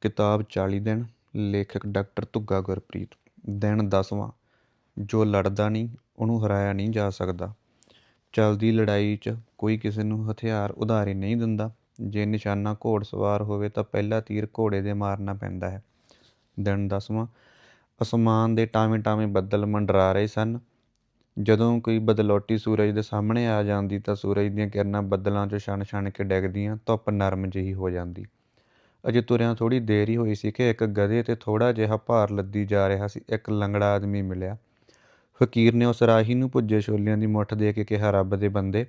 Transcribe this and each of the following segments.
ਕਿਤਾਬ 40 ਦਿਨ, ਲੇਖਕ ਡਾਕਟਰ ਧੁੱਗਾ ਗੁਰਪ੍ਰੀਤ। ਦਿਨ ਦਸਵਾਂ, ਜੋ ਲੜਦਾ ਨਹੀਂ, ਉਹਨੂੰ ਹਰਾਇਆ ਨਹੀਂ ਜਾ ਸਕਦਾ। ਚੱਲਦੀ ਲੜਾਈ 'ਚ ਕੋਈ ਕਿਸੇ ਨੂੰ ਹਥਿਆਰ, ਉਧਾਰੇ ਨਹੀਂ ਦਿੰਦਾ। ਜੇ ਨਿਸ਼ਾਨਾ ਘੋੜਸਵਾਰ ਹੋਵੇ ਤਾਂ ਪਹਿਲਾ ਤੀਰ ਘੋੜੇ ਦੇ ਮਾਰਨਾ ਪੈਂਦਾ ਹੈ। ਦਿਨ ਦਸਵਾਂ, ਅਸਮਾਨ ਦੇ ਟਾਵੇਂ ਟਾਵੇਂ ਬੱਦਲ ਮੰਡਰਾ ਰਹੇ ਸਨ। ਜਦੋਂ ਕੋਈ ਬਦਲੌਟੀ ਸੂਰਜ ਦੇ ਸਾਹਮਣੇ ਆ ਜਾਂਦੀ ਤਾਂ ਸੂਰਜ ਦੀਆਂ ਕਿਰਨਾਂ ਬੱਦਲਾਂ 'ਚੋਂ ਛਣ ਛਣ ਕੇ ਡਿੱਗਦੀਆਂ, ਧੁੱਪ ਨਰਮ ਜਿਹੀ ਹੋ ਜਾਂਦੀ। ਅਜੇ ਤੁਰਿਆਂ ਥੋੜੀ ਦੇਰ ਹੀ ਹੋਈ ਸੀ ਕਿ ਇੱਕ ਗਧੇ ਤੇ ਥੋੜਾ ਜਿਹਾ ਭਾਰ ਲੱਦੀ ਜਾ ਰਿਹਾ ਸੀ, ਇੱਕ ਲੰਗੜਾ ਆਦਮੀ ਮਿਲਿਆ। ਫਕੀਰ ਨੇ ਉਸ ਰਾਹੀ ਨੂੰ ਪੁੱਜੇ ਛੋਲਿਆਂ ਦੀ ਮੁੱਠ ਦੇ ਕੇ ਕਿਹਾ, ਰੱਬ ਦੇ ਬੰਦੇ,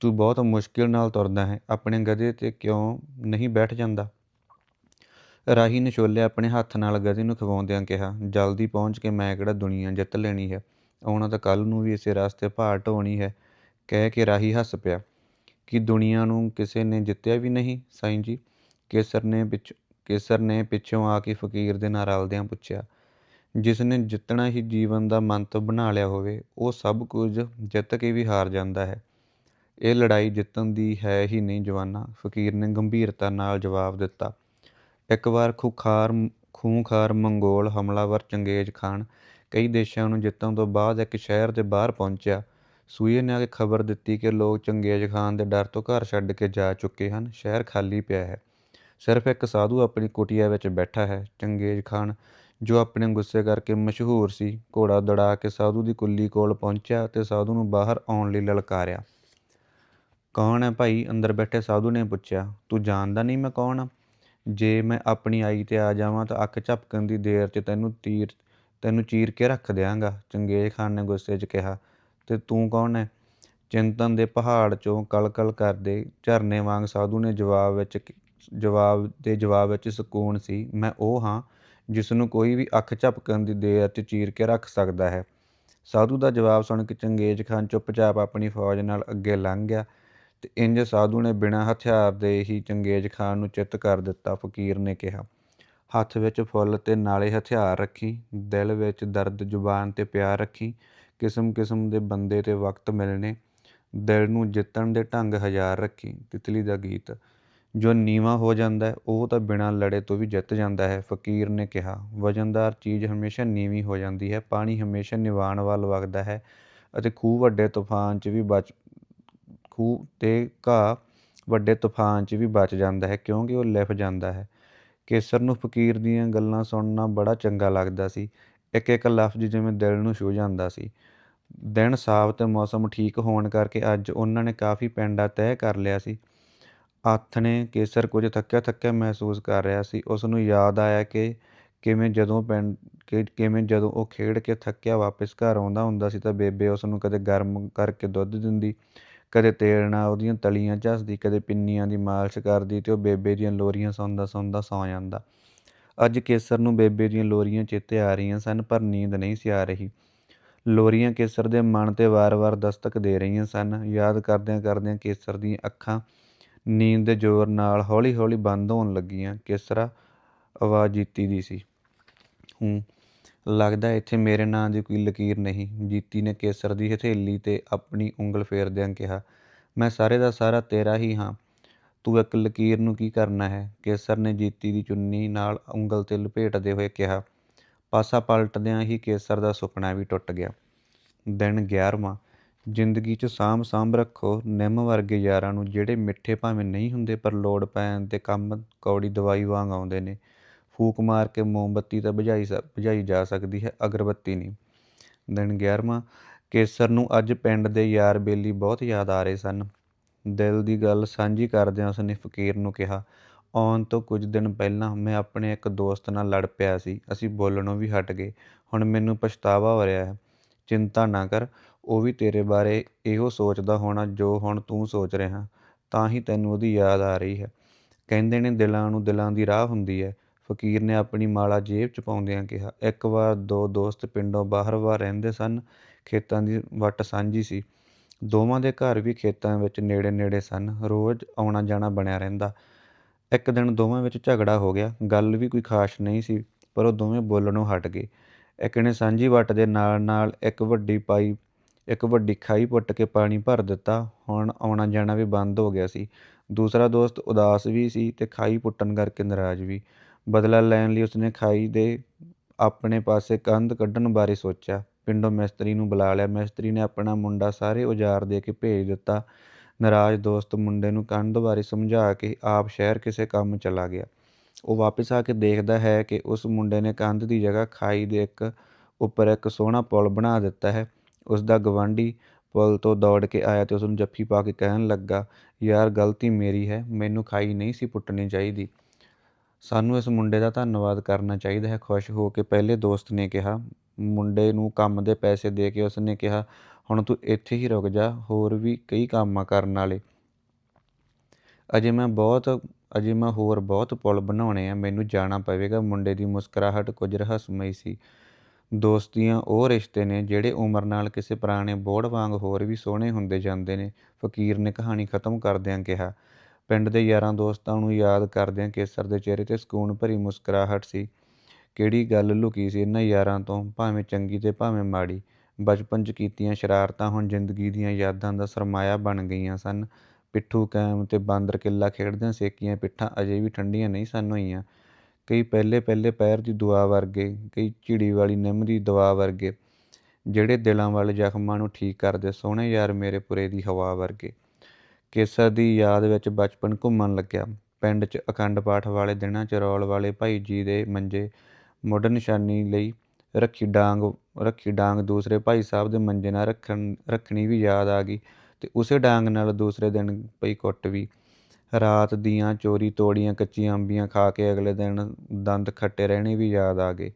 ਤੂੰ ਬਹੁਤ ਮੁਸ਼ਕਿਲ ਨਾਲ ਤੁਰਦਾ ਹੈ, ਆਪਣੇ ਗਧੇ ਤੇ ਕਿਉਂ ਨਹੀਂ ਬੈਠ ਜਾਂਦਾ? ਰਾਹੀ ਨੇ ਛੋਲੇ ਆਪਣੇ ਹੱਥ ਨਾਲ ਗਧੇ ਨੂੰ ਖਵਾਉਂਦਿਆਂ ਕਿਹਾ, ਜਲਦੀ ਪਹੁੰਚ ਕੇ ਮੈਂ ਕਿਹੜਾ ਦੁਨੀਆ ਜਿੱਤ ਲੈਣੀ ਹੈ? ਆਉਣਾ ਤਾਂ ਕੱਲ ਨੂੰ ਵੀ ਇਸੇ ਰਸਤੇ ਭਾਰ ਢੋਣੀ ਹੈ। ਕਹਿ ਕੇ ਰਾਹੀ ਹੱਸ ਪਿਆ, ਕਿ ਦੁਨੀਆ ਨੂੰ ਕਿਸੇ ਨੇ ਜਿੱਤਿਆ ਵੀ ਨਹੀਂ, ਸਾਈਂ ਜੀ? ਕੇਸਰ ਨੇ ਵਿੱਚ ਕੇਸਰ ਨੇ ਪਿੱਛੋਂ ਆ ਕੇ ਫਕੀਰ ਦੇ ਨਾਲ ਰਲਦਿਆਂ ਪੁੱਛਿਆ ਜਿਸ ਨੇ ਜਿੱਤਣਾ ਹੀ ਜੀਵਨ ਦਾ ਮੰਤਵ ਬਣਾ ਲਿਆ ਹੋਵੇ, ਉਹ ਸਭ ਕੁਝ ਜਿੱਤ ਕੇ ਵੀ ਹਾਰ ਜਾਂਦਾ ਹੈ। ਇਹ ਲੜਾਈ ਜਿੱਤਣ ਦੀ ਹੈ ਹੀ ਨਹੀਂ ਜਵਾਨਾ, ਫਕੀਰ ਨੇ ਗੰਭੀਰਤਾ ਨਾਲ ਜਵਾਬ ਦਿੱਤਾ। ਇੱਕ ਵਾਰ ਖੁਖਾਰ, ਖੂੰਖਾਰ ਮੰਗੋਲ ਹਮਲਾਵਰ ਚੰਗੇਜ਼ ਖਾਨ ਕਈ ਦੇਸ਼ਾਂ ਨੂੰ ਜਿੱਤਣ ਤੋਂ ਬਾਅਦ ਇੱਕ ਸ਼ਹਿਰ ਦੇ ਬਾਹਰ ਪਹੁੰਚਿਆ। ਸੂਏ ਨੇ ਆ ਕੇ ਖਬਰ ਦਿੱਤੀ ਕਿ ਲੋਕ ਚੰਗੇਜ਼ ਖਾਨ ਦੇ ਡਰ ਤੋਂ ਘਰ ਛੱਡ ਕੇ ਜਾ ਚੁੱਕੇ ਹਨ। ਸ਼ਹਿਰ ਖਾਲੀ ਪਿਆ ਹੈ। ਸਿਰਫ ਇੱਕ ਸਾਧੂ ਆਪਣੀ ਕੁਟੀਆ ਵਿੱਚ ਬੈਠਾ ਹੈ, ਚੰਗੇਜ਼ ਖਾਨ, ਜੋ ਆਪਣੇ ਗੁੱਸੇ ਕਰਕੇ ਮਸ਼ਹੂਰ ਸੀ, ਘੋੜਾ ਦੜਾ ਕੇ ਸਾਧੂ ਦੀ ਕੁੱਲੀ ਕੋਲ ਪਹੁੰਚਿਆ ਤੇ ਸਾਧੂ ਨੂੰ ਬਾਹਰ ਆਉਣ ਲਈ ਲਲਕਾਰਿਆ। ਕੌਣ ਹੈ ਭਾਈ? ਅੰਦਰ ਬੈਠੇ ਸਾਧੂ ਨੇ ਪੁੱਛਿਆ। ਤੂੰ ਜਾਣਦਾ ਨਹੀਂ ਮੈਂ ਕੌਣ ਹਾਂ ਜੇ ਮੈਂ ਆਪਣੀ ਆਈ ਤੇ ਆ ਜਾਵਾਂ ਤਾਂ ਅੱਖ ਝਪਕਣ ਦੀ ਦੇਰ 'ਚ ਤੈਨੂੰ ਤੀਰ, ਤੈਨੂੰ ਚੀਰ ਕੇ ਰੱਖ ਦਿਆਂਗਾ, ਚੰਗੇਜ਼ ਖਾਨ ਨੇ ਗੁੱਸੇ 'ਚ ਕਿਹਾ। ਤੇ ਤੂੰ ਕੌਣ ਹੈ? ਚਿੰਤਨ ਦੇ ਪਹਾੜ 'ਚੋਂ ਕਲਕਲ ਕਰਦੇ ਝਰਨੇ ਵਾਂਗ ਸਾਧੂ ਨੇ ਜਵਾਬ ਵਿੱਚ ਜਵਾਬ ਦੇ ਜਵਾਬ ਵਿੱਚ ਸਕੂਨ ਸੀ। ਮੈਂ ਉਹ ਹਾਂ ਜਿਸ ਨੂੰ ਕੋਈ ਵੀ ਅੱਖ ਝਪਕਣ ਦੀ ਦੇਰ 'ਚ ਚੀਰ ਕੇ ਰੱਖ ਸਕਦਾ ਹੈ। ਸਾਧੂ ਦਾ ਜਵਾਬ ਸੁਣ ਕੇ ਚੰਗੇਜ਼ ਖਾਨ ਚੁੱਪਚਾਪ ਆਪਣੀ ਫੌਜ ਨਾਲ ਅੱਗੇ ਲੰਘ ਗਿਆ ਤੇ ਇੰਜ ਸਾਧੂ ਨੇ ਬਿਨਾਂ ਹਥਿਆਰ ਦੇ ਹੀ ਚੰਗੇਜ਼ ਖਾਨ ਨੂੰ ਚਿੱਤ ਕਰ ਦਿੱਤਾ, ਫਕੀਰ ਨੇ ਕਿਹਾ। ਹੱਥ ਵਿੱਚ ਫੁੱਲ ਤੇ ਨਾਲੇ ਹਥਿਆਰ ਰੱਖੀ, ਦਿਲ ਵਿੱਚ ਦਰਦ, ਜ਼ੁਬਾਨ ਤੇ ਪਿਆਰ ਰੱਖੀ, ਕਿਸਮ ਕਿਸਮ ਦੇ ਬੰਦੇ ਤੇ ਵਕਤ ਮਿਲਣੇ, ਦਿਲ ਨੂੰ ਜਿੱਤਣ ਦੇ ਢੰਗ ਹਜ਼ਾਰ ਰੱਖੀ, ਤਿਤਲੀ ਦਾ ਗੀਤ ਜੋ ਨੀਵਾਂ ਹੋ ਜਾਂਦਾ ਹੈ, ਉਹ ਤਾਂ ਬਿਨਾਂ ਲੜੇ ਤੋਂ ਵੀ ਜਿੱਤ ਜਾਂਦਾ ਹੈ, ਫਕੀਰ ਨੇ ਕਿਹਾ। ਵਜਨਦਾਰ ਚੀਜ਼ ਹਮੇਸ਼ਾ ਨੀਵੀਂ ਹੋ ਜਾਂਦੀ ਹੈ, ਪਾਣੀ ਹਮੇਸ਼ਾ ਨਿਵਾਣ ਵੱਲ ਵਗਦਾ ਹੈ ਅਤੇ ਖੂਹ ਵੱਡੇ ਤੂਫਾਨ 'ਚ ਵੀ ਬਚ, ਖੂਹ ਤੇ ਘਾਹ ਵੱਡੇ ਤੂਫਾਨ 'ਚ ਵੀ ਬਚ ਜਾਂਦਾ ਹੈ, ਕਿਉਂਕਿ ਉਹ ਲਿਫ ਜਾਂਦਾ ਹੈ। ਕੇਸਰ ਨੂੰ ਫਕੀਰ ਦੀਆਂ ਗੱਲਾਂ ਸੁਣਨਾ ਬੜਾ ਚੰਗਾ ਲੱਗਦਾ ਸੀ। ਇੱਕ ਇੱਕ ਲਫ਼ਜ਼ ਜਿਵੇਂ ਦਿਲ ਨੂੰ ਛੂ ਜਾਂਦਾ ਸੀ। ਦਿਨ ਸਾਫ਼ ਤੇ ਮੌਸਮ ਠੀਕ ਹੋਣ ਕਰਕੇ ਅੱਜ ਉਹਨਾਂ ਨੇ ਕਾਫੀ ਪੈਂਡਾ ਤੈਅ ਕਰ ਲਿਆ ਸੀ। ਆਥਣੇ ਕੇਸਰ ਕੁਝ ਥੱਕਿਆ ਥੱਕਿਆ ਮਹਿਸੂਸ ਕਰ ਰਿਹਾ ਸੀ। ਉਸਨੂੰ ਯਾਦ ਆਇਆ ਕਿ ਕਿਵੇਂ ਜਦੋਂ ਪਿੰਡ ਕਿ ਕਿਵੇਂ ਜਦੋਂ ਉਹ ਖੇਡ ਕੇ ਥੱਕਿਆ ਵਾਪਿਸ ਘਰ ਆਉਂਦਾ ਹੁੰਦਾ ਸੀ ਤਾਂ ਬੇਬੇ ਉਸਨੂੰ ਕਦੇ ਗਰਮ ਕਰਕੇ ਦੁੱਧ ਦਿੰਦੀ, ਕਦੇ ਤੇਲ ਨਾਲ ਉਹਦੀਆਂ ਤਲੀਆਂ ਝੱਸਦੀ, ਕਦੇ ਪਿੰਨੀਆਂ ਦੀ ਮਾਲਿਸ਼ ਕਰਦੀ ਤੇ ਉਹ ਬੇਬੇ ਦੀਆਂ ਲੋਰੀਆਂ ਸੁਣਦਾ ਸੁਣਦਾ ਸੌਂ ਜਾਂਦਾ। ਅੱਜ ਕੇਸਰ ਨੂੰ ਬੇਬੇ ਦੀਆਂ ਲੋਰੀਆਂ ਚੇਤੇ ਆ ਰਹੀਆਂ ਸਨ ਪਰ ਨੀਂਦ ਨਹੀਂ ਸੀ ਆ ਰਹੀ। ਲੋਰੀਆਂ ਕੇਸਰ ਦੇ ਮਨ ਤੇ ਵਾਰ-ਵਾਰ ਦਸਤਕ ਦੇ ਰਹੀਆਂ ਸਨ। ਯਾਦ ਕਰਦਿਆਂ ਕਰਦਿਆਂ ਕੇਸਰ ਦੀਆਂ ਅੱਖਾਂ ਨੀਂਦ ਦੇ ਜ਼ੋਰ ਨਾਲ ਹੌਲੀ-ਹੌਲੀ ਬੰਦ ਹੋਣ ਲੱਗੀਆਂ। ਕੇਸਰਾ ਆਵਾਜ਼ ਜੀਤੀ ਦੀ ਸੀ। ਹੂੰ। ਲੱਗਦਾ ਇੱਥੇ ਮੇਰੇ ਨਾਂ ਦੀ ਕੋਈ ਲਕੀਰ ਨਹੀਂ। ਜੀਤੀ ਨੇ ਕੇਸਰ ਦੀ ਹਥੇਲੀ ਤੇ ਆਪਣੀ ਉਂਗਲ ਫੇਰਦਿਆਂ ਕਿਹਾ, ਮੈਂ ਸਾਰੇ ਦਾ ਸਾਰਾ ਤੇਰਾ ਹੀ ਹਾਂ। ਤੂੰ ਇੱਕ ਲਕੀਰ ਨੂੰ ਕੀ ਕਰਨਾ ਹੈ? ਕੇਸਰ ਨੇ ਜੀਤੀ ਦੀ ਚੁੰਨੀ ਨਾਲ ਉਂਗਲ ਤੇ ਲਪੇਟਦੇ ਹੋਏ ਕਿਹਾ, ਪਾਸਾ ਪਲਟਦਿਆਂ ਹੀ ਕੇਸਰ ਦਾ ਸੁਪਨਾ ਵੀ ਟੁੱਟ ਗਿਆ। ਦਿਨ 11ਵਾਂ ਜ਼ਿੰਦਗੀ 'ਚ ਸਾਂਭ ਸਾਂਭ ਰੱਖੋ, ਨਿੰਮ ਵਰਗੇ ਯਾਰਾਂ ਨੂੰ ਜਿਹੜੇ ਮਿੱਠੇ ਭਾਵੇਂ ਨਹੀਂ ਹੁੰਦੇ ਪਰ ਲੋੜ ਪੈਣ ਤੇ ਕੰਮ ਕੌੜੀ ਦਵਾਈ ਵਾਂਗ ਆਉਂਦੇ ਨੇ। ਫੂਕ ਮਾਰ ਕੇ ਮੋਮਬੱਤੀ ਤਾਂ ਬੁਝਾਈ ਬੁਝਾਈ ਜਾ ਸਕਦੀ ਹੈ, ਅਗਰਬੱਤੀ ਨਹੀਂ। ਦਿਨ 11ਵਾਂ ਕੇਸਰ ਨੂੰ ਅੱਜ ਪਿੰਡ ਦੇ ਯਾਰ ਬੇਲੀ ਬਹੁਤ ਯਾਦ ਆ ਰਹੇ ਸਨ। ਦਿਲ ਦੀ ਗੱਲ ਸਾਂਝੀ ਕਰਦਿਆਂ ਉਸਨੇ ਫਕੀਰ ਨੂੰ ਕਿਹਾ, ਆਉਣ ਤੋਂ ਕੁਝ ਦਿਨ ਪਹਿਲਾਂ ਮੈਂ ਆਪਣੇ ਇੱਕ ਦੋਸਤ ਨਾਲ ਲੜ ਪਿਆ ਸੀ, ਅਸੀਂ ਬੋਲਣੋਂ ਵੀ ਹਟ ਗਏ, ਹੁਣ ਮੈਨੂੰ ਪਛਤਾਵਾ ਹੋ ਰਿਹਾ ਹੈ। ਚਿੰਤਾ ਨਾ ਕਰ ਉਹ ਵੀ ਤੇਰੇ ਬਾਰੇ ਇਹੋ ਸੋਚਦਾ ਹੋਣਾ ਜੋ ਹੁਣ ਤੂੰ ਸੋਚ ਰਿਹਾ, ਤਾਂ ਹੀ ਤੈਨੂੰ ਉਹਦੀ ਯਾਦ ਆ ਰਹੀ ਹੈ। ਕਹਿੰਦੇ ਨੇ ਦਿਲਾਂ ਨੂੰ ਦਿਲਾਂ ਦੀ ਰਾਹ ਹੁੰਦੀ ਹੈ। ਫਕੀਰ ਨੇ ਆਪਣੀ ਮਾਲਾ ਜੇਬ 'ਚ ਪਾਉਂਦਿਆਂ ਕਿਹਾ, ਇੱਕ ਵਾਰ ਦੋ ਦੋਸਤ ਪਿੰਡੋਂ ਬਾਹਰ-ਬਾਹਰ ਰਹਿੰਦੇ ਸਨ, ਖੇਤਾਂ ਦੀ ਵੱਟ ਸਾਂਝੀ ਸੀ। ਦੋਵਾਂ ਦੇ ਘਰ ਵੀ ਖੇਤਾਂ ਵਿੱਚ ਨੇੜੇ-ਨੇੜੇ ਸਨ, ਰੋਜ਼ ਆਉਣਾ ਜਾਣਾ ਬਣਿਆ ਰਹਿੰਦਾ। ਇੱਕ ਦਿਨ ਦੋਵਾਂ ਵਿੱਚ ਝਗੜਾ ਹੋ ਗਿਆ, ਗੱਲ ਵੀ ਕੋਈ ਖਾਸ ਨਹੀਂ ਸੀ, ਪਰ ਉਹ ਦੋਵੇਂ ਬੋਲਣੋਂ ਹਟ ਗਏ। ਇੱਕ ਨੇ ਸਾਂਝੀ ਵੱਟ ਦੇ ਨਾਲ-ਨਾਲ ਇੱਕ ਵੱਡੀ ਪਾਈ ਇੱਕ ਵੱਡੀ ਖਾਈ ਪੁੱਟ ਕੇ ਪਾਣੀ ਭਰ ਦਿੱਤਾ, ਹੁਣ ਆਉਣਾ ਜਾਣਾ ਵੀ ਬੰਦ ਹੋ ਗਿਆ ਸੀ। ਦੂਸਰਾ ਦੋਸਤ ਉਦਾਸ ਵੀ ਸੀ ਤੇ ਖਾਈ ਪੁੱਟਣ ਕਰਕੇ ਨਾਰਾਜ਼ ਵੀ। ਬਦਲਾ ਲੈਣ ਲਈ ਉਸਨੇ ਖਾਈ ਦੇ ਆਪਣੇ ਪਾਸੇ ਕੰਧ ਕੱਢਣ ਬਾਰੇ ਸੋਚਿਆ। ਪਿੰਡੋਂ ਮਿਸਤਰੀ ਨੂੰ ਬੁਲਾ ਲਿਆ। ਮਿਸਤਰੀ ਨੇ ਆਪਣਾ ਮੁੰਡਾ ਸਾਰੇ ਔਜ਼ਾਰ ਦੇ ਕੇ ਭੇਜ ਦਿੱਤਾ। ਨਾਰਾਜ਼ ਦੋਸਤ ਮੁੰਡੇ ਨੂੰ ਕੰਧ ਬਾਰੇ ਸਮਝਾ ਕੇ ਆਪ ਸ਼ਹਿਰ ਕਿਸੇ ਕੰਮ ਚਲਾ ਗਿਆ। ਉਹ ਵਾਪਸ ਆ ਕੇ ਦੇਖਦਾ ਹੈ ਕਿ ਉਸ ਮੁੰਡੇ ਨੇ ਕੰਧ ਦੀ ਜਗ੍ਹਾ ਖਾਈ ਦੇ ਇੱਕ ਉੱਪਰ ਇੱਕ ਸੋਹਣਾ ਪੁਲ ਬਣਾ ਦਿੱਤਾ ਹੈ। ਉਸ ਦਾ ਗਵਾਂਢੀ ਪੁਲ ਤੋਂ ਦੌੜ ਕੇ ਆਇਆ ਤੇ ਉਸ ਨੂੰ ਜੱਫੀ ਪਾ ਕੇ ਕਹਿਣ ਲੱਗਾ, ਯਾਰ, ਗਲਤੀ ਮੇਰੀ ਹੈ, ਮੈਨੂੰ ਖਾਈ ਨਹੀਂ ਸੀ ਪੁੱਟਣੀ ਚਾਹੀਦੀ। ਸਾਨੂੰ ਇਸ ਮੁੰਡੇ ਦਾ ਧੰਨਵਾਦ ਕਰਨਾ ਚਾਹੀਦਾ ਹੈ। ਖੁਸ਼ ਹੋ ਕੇ ਪਹਿਲੇ ਦੋਸਤ ਨੇ ਕਿਹਾ, ਮੁੰਡੇ ਨੂੰ ਕੰਮ ਦੇ ਪੈਸੇ ਦੇ ਕੇ ਉਸ ਨੇ ਕਿਹਾ, ਹੁਣ ਤੂੰ ਇੱਥੇ ਹੀ ਰੁਕ ਜਾ, ਹੋਰ ਵੀ ਕਈ ਕੰਮ ਆ ਕਰਨ ਵਾਲੇ। ਅਜੇ ਮੈਂ ਬਹੁਤ, ਅਜੇ ਮੈਂ ਹੋਰ ਬਹੁਤ ਪੁਲ ਬਣਾਉਣੇ ਆ, ਮੈਨੂੰ ਜਾਣਾ ਪਵੇਗਾ। ਮੁੰਡੇ ਦੀ ਮੁਸਕਰਾਹਟ ਕੁਝ ਰਹੱਸਮਈ ਸੀ। ਦੋਸਤੀਆਂ, ਉਹ ਰਿਸ਼ਤੇ ਨੇ ਜਿਹੜੇ ਉਮਰ ਨਾਲ ਕਿਸੇ ਪੁਰਾਣੇ ਬੋੜ ਵਾਂਗ ਹੋਰ ਵੀ ਸੋਹਣੇ ਹੁੰਦੇ ਜਾਂਦੇ ਨੇ, ਫਕੀਰ ਨੇ ਕਹਾਣੀ ਖਤਮ ਕਰਦਿਆਂ ਕਿਹਾ। ਪਿੰਡ ਦੇ ਯਾਰਾਂ ਦੋਸਤਾਂ ਨੂੰ ਯਾਦ ਕਰਦਿਆਂ ਕੇਸਰ ਦੇ ਚਿਹਰੇ ਤੇ ਸਕੂਨ ਭਰੀ ਮੁਸਕਰਾਹਟ ਸੀ। ਕਿਹੜੀ ਗੱਲ ਲੁਕੀ ਸੀ ਇਹਨਾਂ ਯਾਰਾਂ ਤੋਂ, ਭਾਵੇਂ ਚੰਗੀ ਤੇ ਭਾਵੇਂ ਮਾੜੀ। ਬਚਪਨ 'ਚ ਕੀਤੀਆਂ ਸ਼ਰਾਰਤਾਂ ਹੁਣ ਜ਼ਿੰਦਗੀ ਦੀਆਂ ਯਾਦਾਂ ਦਾ ਸਰਮਾਇਆ ਬਣ ਗਈਆਂ ਸਨ। ਪਿੱਠੂ ਕੈਮ ਤੇ ਬਾਂਦਰ ਕਿੱਲਾ ਖੇਡਦਿਆਂ ਸੇਕੀਆਂ ਪਿੱਠਾਂ ਅਜੇ ਵੀ ਠੰਡੀਆਂ ਨਹੀਂ ਸਨ ਹੋਈਆਂ। ਕਈ ਪਹਿਲੇ ਪਹਿਲੇ ਪੈਰ ਦੀ ਦੁਆ ਵਰਗੇ, ਕਈ ਝਿੜੀ ਵਾਲੀ ਨਿੰਮ ਦੀ ਦੁਆ ਵਰਗੇ, ਜਿਹੜੇ ਦਿਲਾਂ ਵਾਲੇ ਜ਼ਖਮਾਂ ਨੂੰ ਠੀਕ ਕਰਦੇ, ਸੋਹਣੇ ਯਾਰ ਮੇਰੇ ਪੁਰੇ ਦੀ ਹਵਾ ਵਰਗੇ। ਕੇਸਰ ਦੀ ਯਾਦ ਵਿੱਚ ਬਚਪਨ ਘੁੰਮਣ ਲੱਗਿਆ। ਪਿੰਡ 'ਚ ਅਖੰਡ ਪਾਠ ਵਾਲੇ ਦਿਨਾਂ 'ਚ ਰੌਲ ਵਾਲੇ ਭਾਈ ਜੀ ਦੇ ਮੰਜੇ ਮੁੱਢ ਨਿਸ਼ਾਨੀ ਲਈ ਰੱਖੀ ਡਾਂਗ ਰੱਖੀ ਡਾਂਗ ਦੂਸਰੇ ਭਾਈ ਸਾਹਿਬ ਦੇ ਮੰਜੇ ਨਾਲ ਰੱਖਣ, ਰੱਖਣੀ ਵੀ ਯਾਦ ਆ ਗਈ ਤੇ ਉਸੇ ਡਾਂਗ ਨਾਲ ਦੂਸਰੇ ਦਿਨ ਪਈ ਕੁੱਟ ਵੀ। ਰਾਤ ਦੀਆਂ ਚੋਰੀ ਤੋੜੀਆਂ ਕੱਚੀਆਂ ਅੰਬੀਆਂ ਖਾ ਕੇ ਅਗਲੇ ਦਿਨ ਦੰਦ ਖੱਟੇ ਰਹਿਣੇ ਵੀ ਯਾਦ ਆ ਗਏ।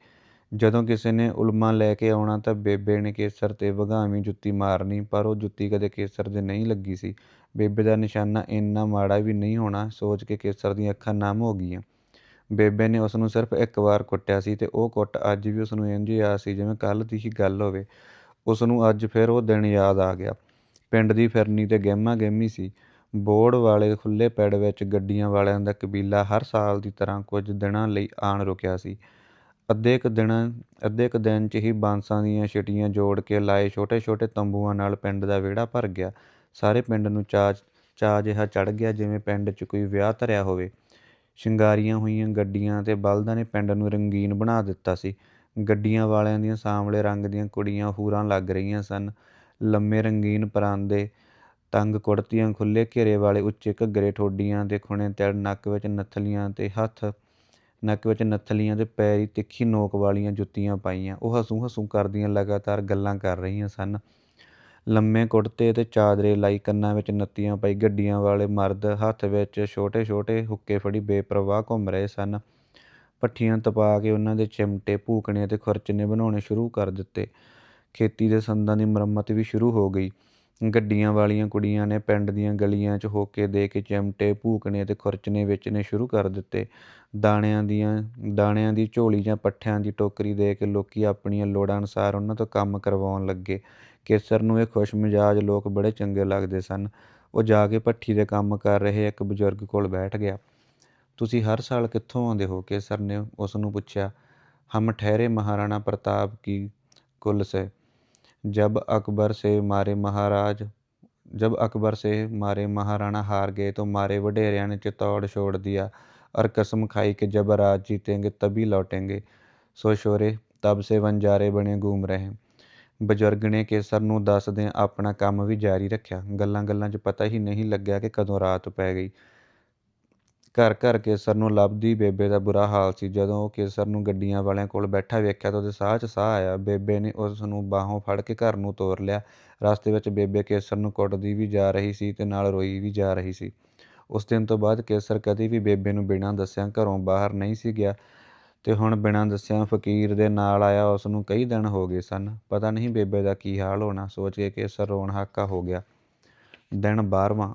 ਜਦੋਂ ਕਿਸੇ ਨੇ ਉਲਮਾ ਲੈ ਕੇ ਆਉਣਾ ਤਾਂ ਬੇਬੇ ਨੇ ਕੇਸਰ ਤੇ ਵਗਾਵੀਂ ਜੁੱਤੀ ਮਾਰਨੀ, ਪਰ ਉਹ ਜੁੱਤੀ ਕਦੇ ਕੇਸਰ ਦੇ ਨਹੀਂ ਲੱਗੀ ਸੀ। ਬੇਬੇ ਦਾ ਨਿਸ਼ਾਨਾ ਇੰਨਾ ਮਾੜਾ ਵੀ ਨਹੀਂ ਹੋਣਾ, ਸੋਚ ਕੇ ਕੇਸਰ ਦੀਆਂ ਅੱਖਾਂ ਨਮ ਹੋ ਗਈਆਂ। ਬੇਬੇ ਨੇ ਉਸ ਨੂੰ ਸਿਰਫ ਇੱਕ ਵਾਰ ਕੁੱਟਿਆ ਸੀ ਤੇ ਉਹ ਕੁੱਟ ਅੱਜ ਵੀ ਉਸ ਨੂੰ ਇੰਝ ਯਾਦ ਸੀ ਜਿਵੇਂ ਕੱਲ ਦੀ ਹੀ ਗੱਲ ਹੋਵੇ। ਉਸ ਨੂੰ ਅੱਜ ਫਿਰ ਉਹ ਦਿਨ ਯਾਦ ਆ ਗਿਆ। ਪਿੰਡ ਦੀ ਫਿਰਨੀ ਤੇ ਗਹਿਮਾ ਗਹਿਮੀ ਸੀ। ਬੋੜ ਵਾਲੇ ਖੁੱਲ੍ਹੇ ਪੈੜ ਵਿੱਚ ਗੱਡੀਆਂ ਵਾਲਿਆਂ ਦਾ ਕਬੀਲਾ ਹਰ ਸਾਲ ਦੀ ਤਰ੍ਹਾਂ ਕੁਝ ਦਿਨਾਂ ਲਈ ਆਣ ਰੁਕਿਆ ਸੀ। ਅੱਧੇ ਕੁ ਦਿਨ, ਅੱਧੇ ਕੁ ਦਿਨ 'ਚ ਹੀ ਬਾਂਸਾਂ ਦੀਆਂ ਛਿਟੀਆਂ ਜੋੜ ਕੇ ਲਾਏ ਛੋਟੇ-ਛੋਟੇ ਤੰਬੂਆਂ ਨਾਲ ਪਿੰਡ ਦਾ ਵਿਹੜਾ ਭਰ ਗਿਆ। ਸਾਰੇ ਪਿੰਡ ਨੂੰ ਚਾਅ ਚਾਅ ਜਿਹਾ ਚੜ੍ਹ ਗਿਆ ਜਿਵੇਂ ਪਿੰਡ 'ਚ ਕੋਈ ਵਿਆਹ ਧਰਿਆ ਹੋਵੇ। ਸ਼ਿੰਗਾਰੀਆਂ ਹੋਈਆਂ ਗੱਡੀਆਂ ਤੇ ਬਲਦਾਂ ਨੇ ਪਿੰਡ ਨੂੰ ਰੰਗੀਨ ਬਣਾ ਦਿੱਤਾ ਸੀ। ਗੱਡੀਆਂ ਵਾਲਿਆਂ ਦੀਆਂ ਸਾਂਵਲੇ ਰੰਗ ਦੀਆਂ ਕੁੜੀਆਂ ਹੂਰਾਂ ਲੱਗ ਰਹੀਆਂ ਸਨ। ਲੰਮੇ ਰੰਗੀਨ ਪਰਾਂਦੇ ਤੰਗ ਕੁੜਤੀਆਂ ਖੁੱਲੇ ਘੇਰੇ ਵਾਲੇ ਉੱਚੇ ਘੱਗਰੇ ਠੋਡੀਆਂ ਦੇ ਖੁਣੇ ਤੜ ਨੱਕ ਵਿੱਚ ਨੱਥਲੀਆਂ ਤੇ ਹੱਥ, ਨੱਕ ਵਿੱਚ ਨੱਥਲੀਆਂ ਤੇ ਪੈਰੀ ਤਿੱਖੀ ਨੋਕ ਵਾਲੀਆਂ ਜੁੱਤੀਆਂ ਪਾਈਆਂ। ਉਹ ਹਸੂ ਹਸੂ ਕਰਦੀਆਂ ਲਗਾਤਾਰ ਗੱਲਾਂ ਕਰ ਰਹੀਆਂ ਸਨ। ਲੰਮੇ ਕੁੜਤੇ ਤੇ ਚਾਦਰੇ ਲਾਈ ਕੰਨਾਂ ਵਿੱਚ ਨੱਤੀਆਂ ਪਾਈ ਗੱਡੀਆਂ ਵਾਲੇ ਮਰਦ ਹੱਥ ਵਿੱਚ ਛੋਟੇ ਛੋਟੇ ਹੁੱਕੇ ਫੜੀ ਬੇਪਰਵਾਹ ਘੁੰਮ ਰਹੇ ਸਨ। ਪੱਠੀਆਂ ਤਪਾ ਕੇ ਉਹਨਾਂ ਦੇ ਚਿਮਟੇ ਭੂਕਣੇ ਤੇ ਖੁਰਚਨੇ ਬਣਾਉਣੇ ਸ਼ੁਰੂ ਕਰ ਦਿੱਤੇ। ਖੇਤੀ ਦੇ ਸੰਦਾਂ ਦੀ ਮੁਰੰਮਤ ਵੀ ਸ਼ੁਰੂ ਹੋ ਗਈ। ਗੱਡੀਆਂ ਵਾਲੀਆਂ ਕੁੜੀਆਂ ਨੇ ਪਿੰਡ ਦੀਆਂ ਗਲੀਆਂ 'ਚ ਹੋਕੇ ਦੇ ਕੇ ਚਿਮਟੇ, ਭੂਕਣੇ ਤੇ ਖੁਰਚਣੇ ਵੇਚਣੇ ਸ਼ੁਰੂ ਕਰ ਦਿੱਤੇ। ਦਾਣਿਆਂ ਦੀਆਂ, ਦਾਣਿਆਂ ਦੀ ਝੋਲੀ ਜਾਂ ਪੱਠਿਆਂ ਦੀ ਟੋਕਰੀ ਦੇ ਕੇ ਲੋਕੀ ਆਪਣੀਆਂ ਲੋੜਾਂ ਅਨੁਸਾਰ ਉਹਨਾਂ ਤੋਂ ਕੰਮ ਕਰਵਾਉਣ ਲੱਗੇ। ਕੇਸਰ ਨੂੰ ਇਹ ਖੁਸ਼ ਮਿਜਾਜ ਲੋਕ ਬੜੇ ਚੰਗੇ ਲੱਗਦੇ ਸਨ। ਉਹ ਜਾ ਕੇ ਭੱਠੀ ਦੇ ਕੰਮ ਕਰ ਰਹੇ ਇੱਕ ਬਜ਼ੁਰਗ ਕੋਲ ਬੈਠ ਗਿਆ। ਤੁਸੀਂ ਹਰ ਸਾਲ ਕਿੱਥੋਂ ਆਉਂਦੇ ਹੋ? ਕੇਸਰ ਨੇ ਉਸ ਨੂੰ ਪੁੱਛਿਆ। ਹਮ ਠਹਿਰੇ ਮਹਾਰਾਣਾ ਪ੍ਰਤਾਪ ਕੀ ਕੁਲ ਸੇ। जब अकबर से मारे महाराज जब अकबर से मारे महाराणा हार गए तो मारे वडेरिया ने चित्तौड़ छोड़ दिया और कसम खाई कि जब राज जीतेंगे तभी लौटेंगे सो शोरे तब से वंजारे बने घूम रहे ਬਜ਼ੁਰਗ ਨੇ ਕੇਸਰ ਨੂੰ ਦੱਸਦਿਆਂ ਆਪਣਾ ਕੰਮ ਵੀ ਜਾਰੀ ਰੱਖਿਆ ਗੱਲਾਂ ਗੱਲਾਂ 'ਚ ਪਤਾ ਹੀ ਨਹੀਂ ਲੱਗਿਆ ਕਿ ਕਦੋਂ ਰਾਤ ਪੈ ਗਈ ਘਰ ਘਰ ਕੇਸਰ ਨੂੰ ਲੱਭਦੀ ਬੇਬੇ ਦਾ ਬੁਰਾ ਹਾਲ ਸੀ। ਜਦੋਂ ਉਹ ਕੇਸਰ ਨੂੰ ਗੱਡੀਆਂ ਵਾਲਿਆਂ ਕੋਲ ਬੈਠਾ ਵੇਖਿਆ ਤਾਂ ਉਹਦੇ ਸਾਹ 'ਚ ਸਾਹ ਆਇਆ। ਬੇਬੇ ਨੇ ਉਸ ਨੂੰ ਬਾਹੋਂ ਫੜ ਕੇ ਘਰ ਨੂੰ ਤੋਰ ਲਿਆ। ਰਸਤੇ ਵਿੱਚ ਬੇਬੇ ਕੇਸਰ ਨੂੰ ਕੁੱਟਦੀ ਵੀ ਜਾ ਰਹੀ ਸੀ ਤੇ ਨਾਲ ਰੋਈ ਵੀ ਜਾ ਰਹੀ ਸੀ। ਉਸ ਦਿਨ ਤੋਂ ਬਾਅਦ ਕੇਸਰ ਕਦੇ ਵੀ ਬੇਬੇ ਨੂੰ ਬਿਨਾਂ ਦੱਸਿਆਂ ਘਰੋਂ ਬਾਹਰ ਨਹੀਂ ਸੀ ਗਿਆ ਤੇ ਹੁਣ ਬਿਨਾਂ ਦੱਸਿਆਂ ਫਕੀਰ ਦੇ ਨਾਲ ਆਇਆ ਉਸ ਨੂੰ ਕਈ ਦਿਨ ਹੋ ਗਏ ਸਨ। ਪਤਾ ਨਹੀਂ ਬੇਬੇ ਦਾ ਕੀ ਹਾਲ ਹੋਣਾ। ਸੋਚ ਕੇ ਕੇਸਰ ਰੋਣ ਹਾਕਾ ਹੋ ਗਿਆ। ਦਿਨ 12ਵਾਂ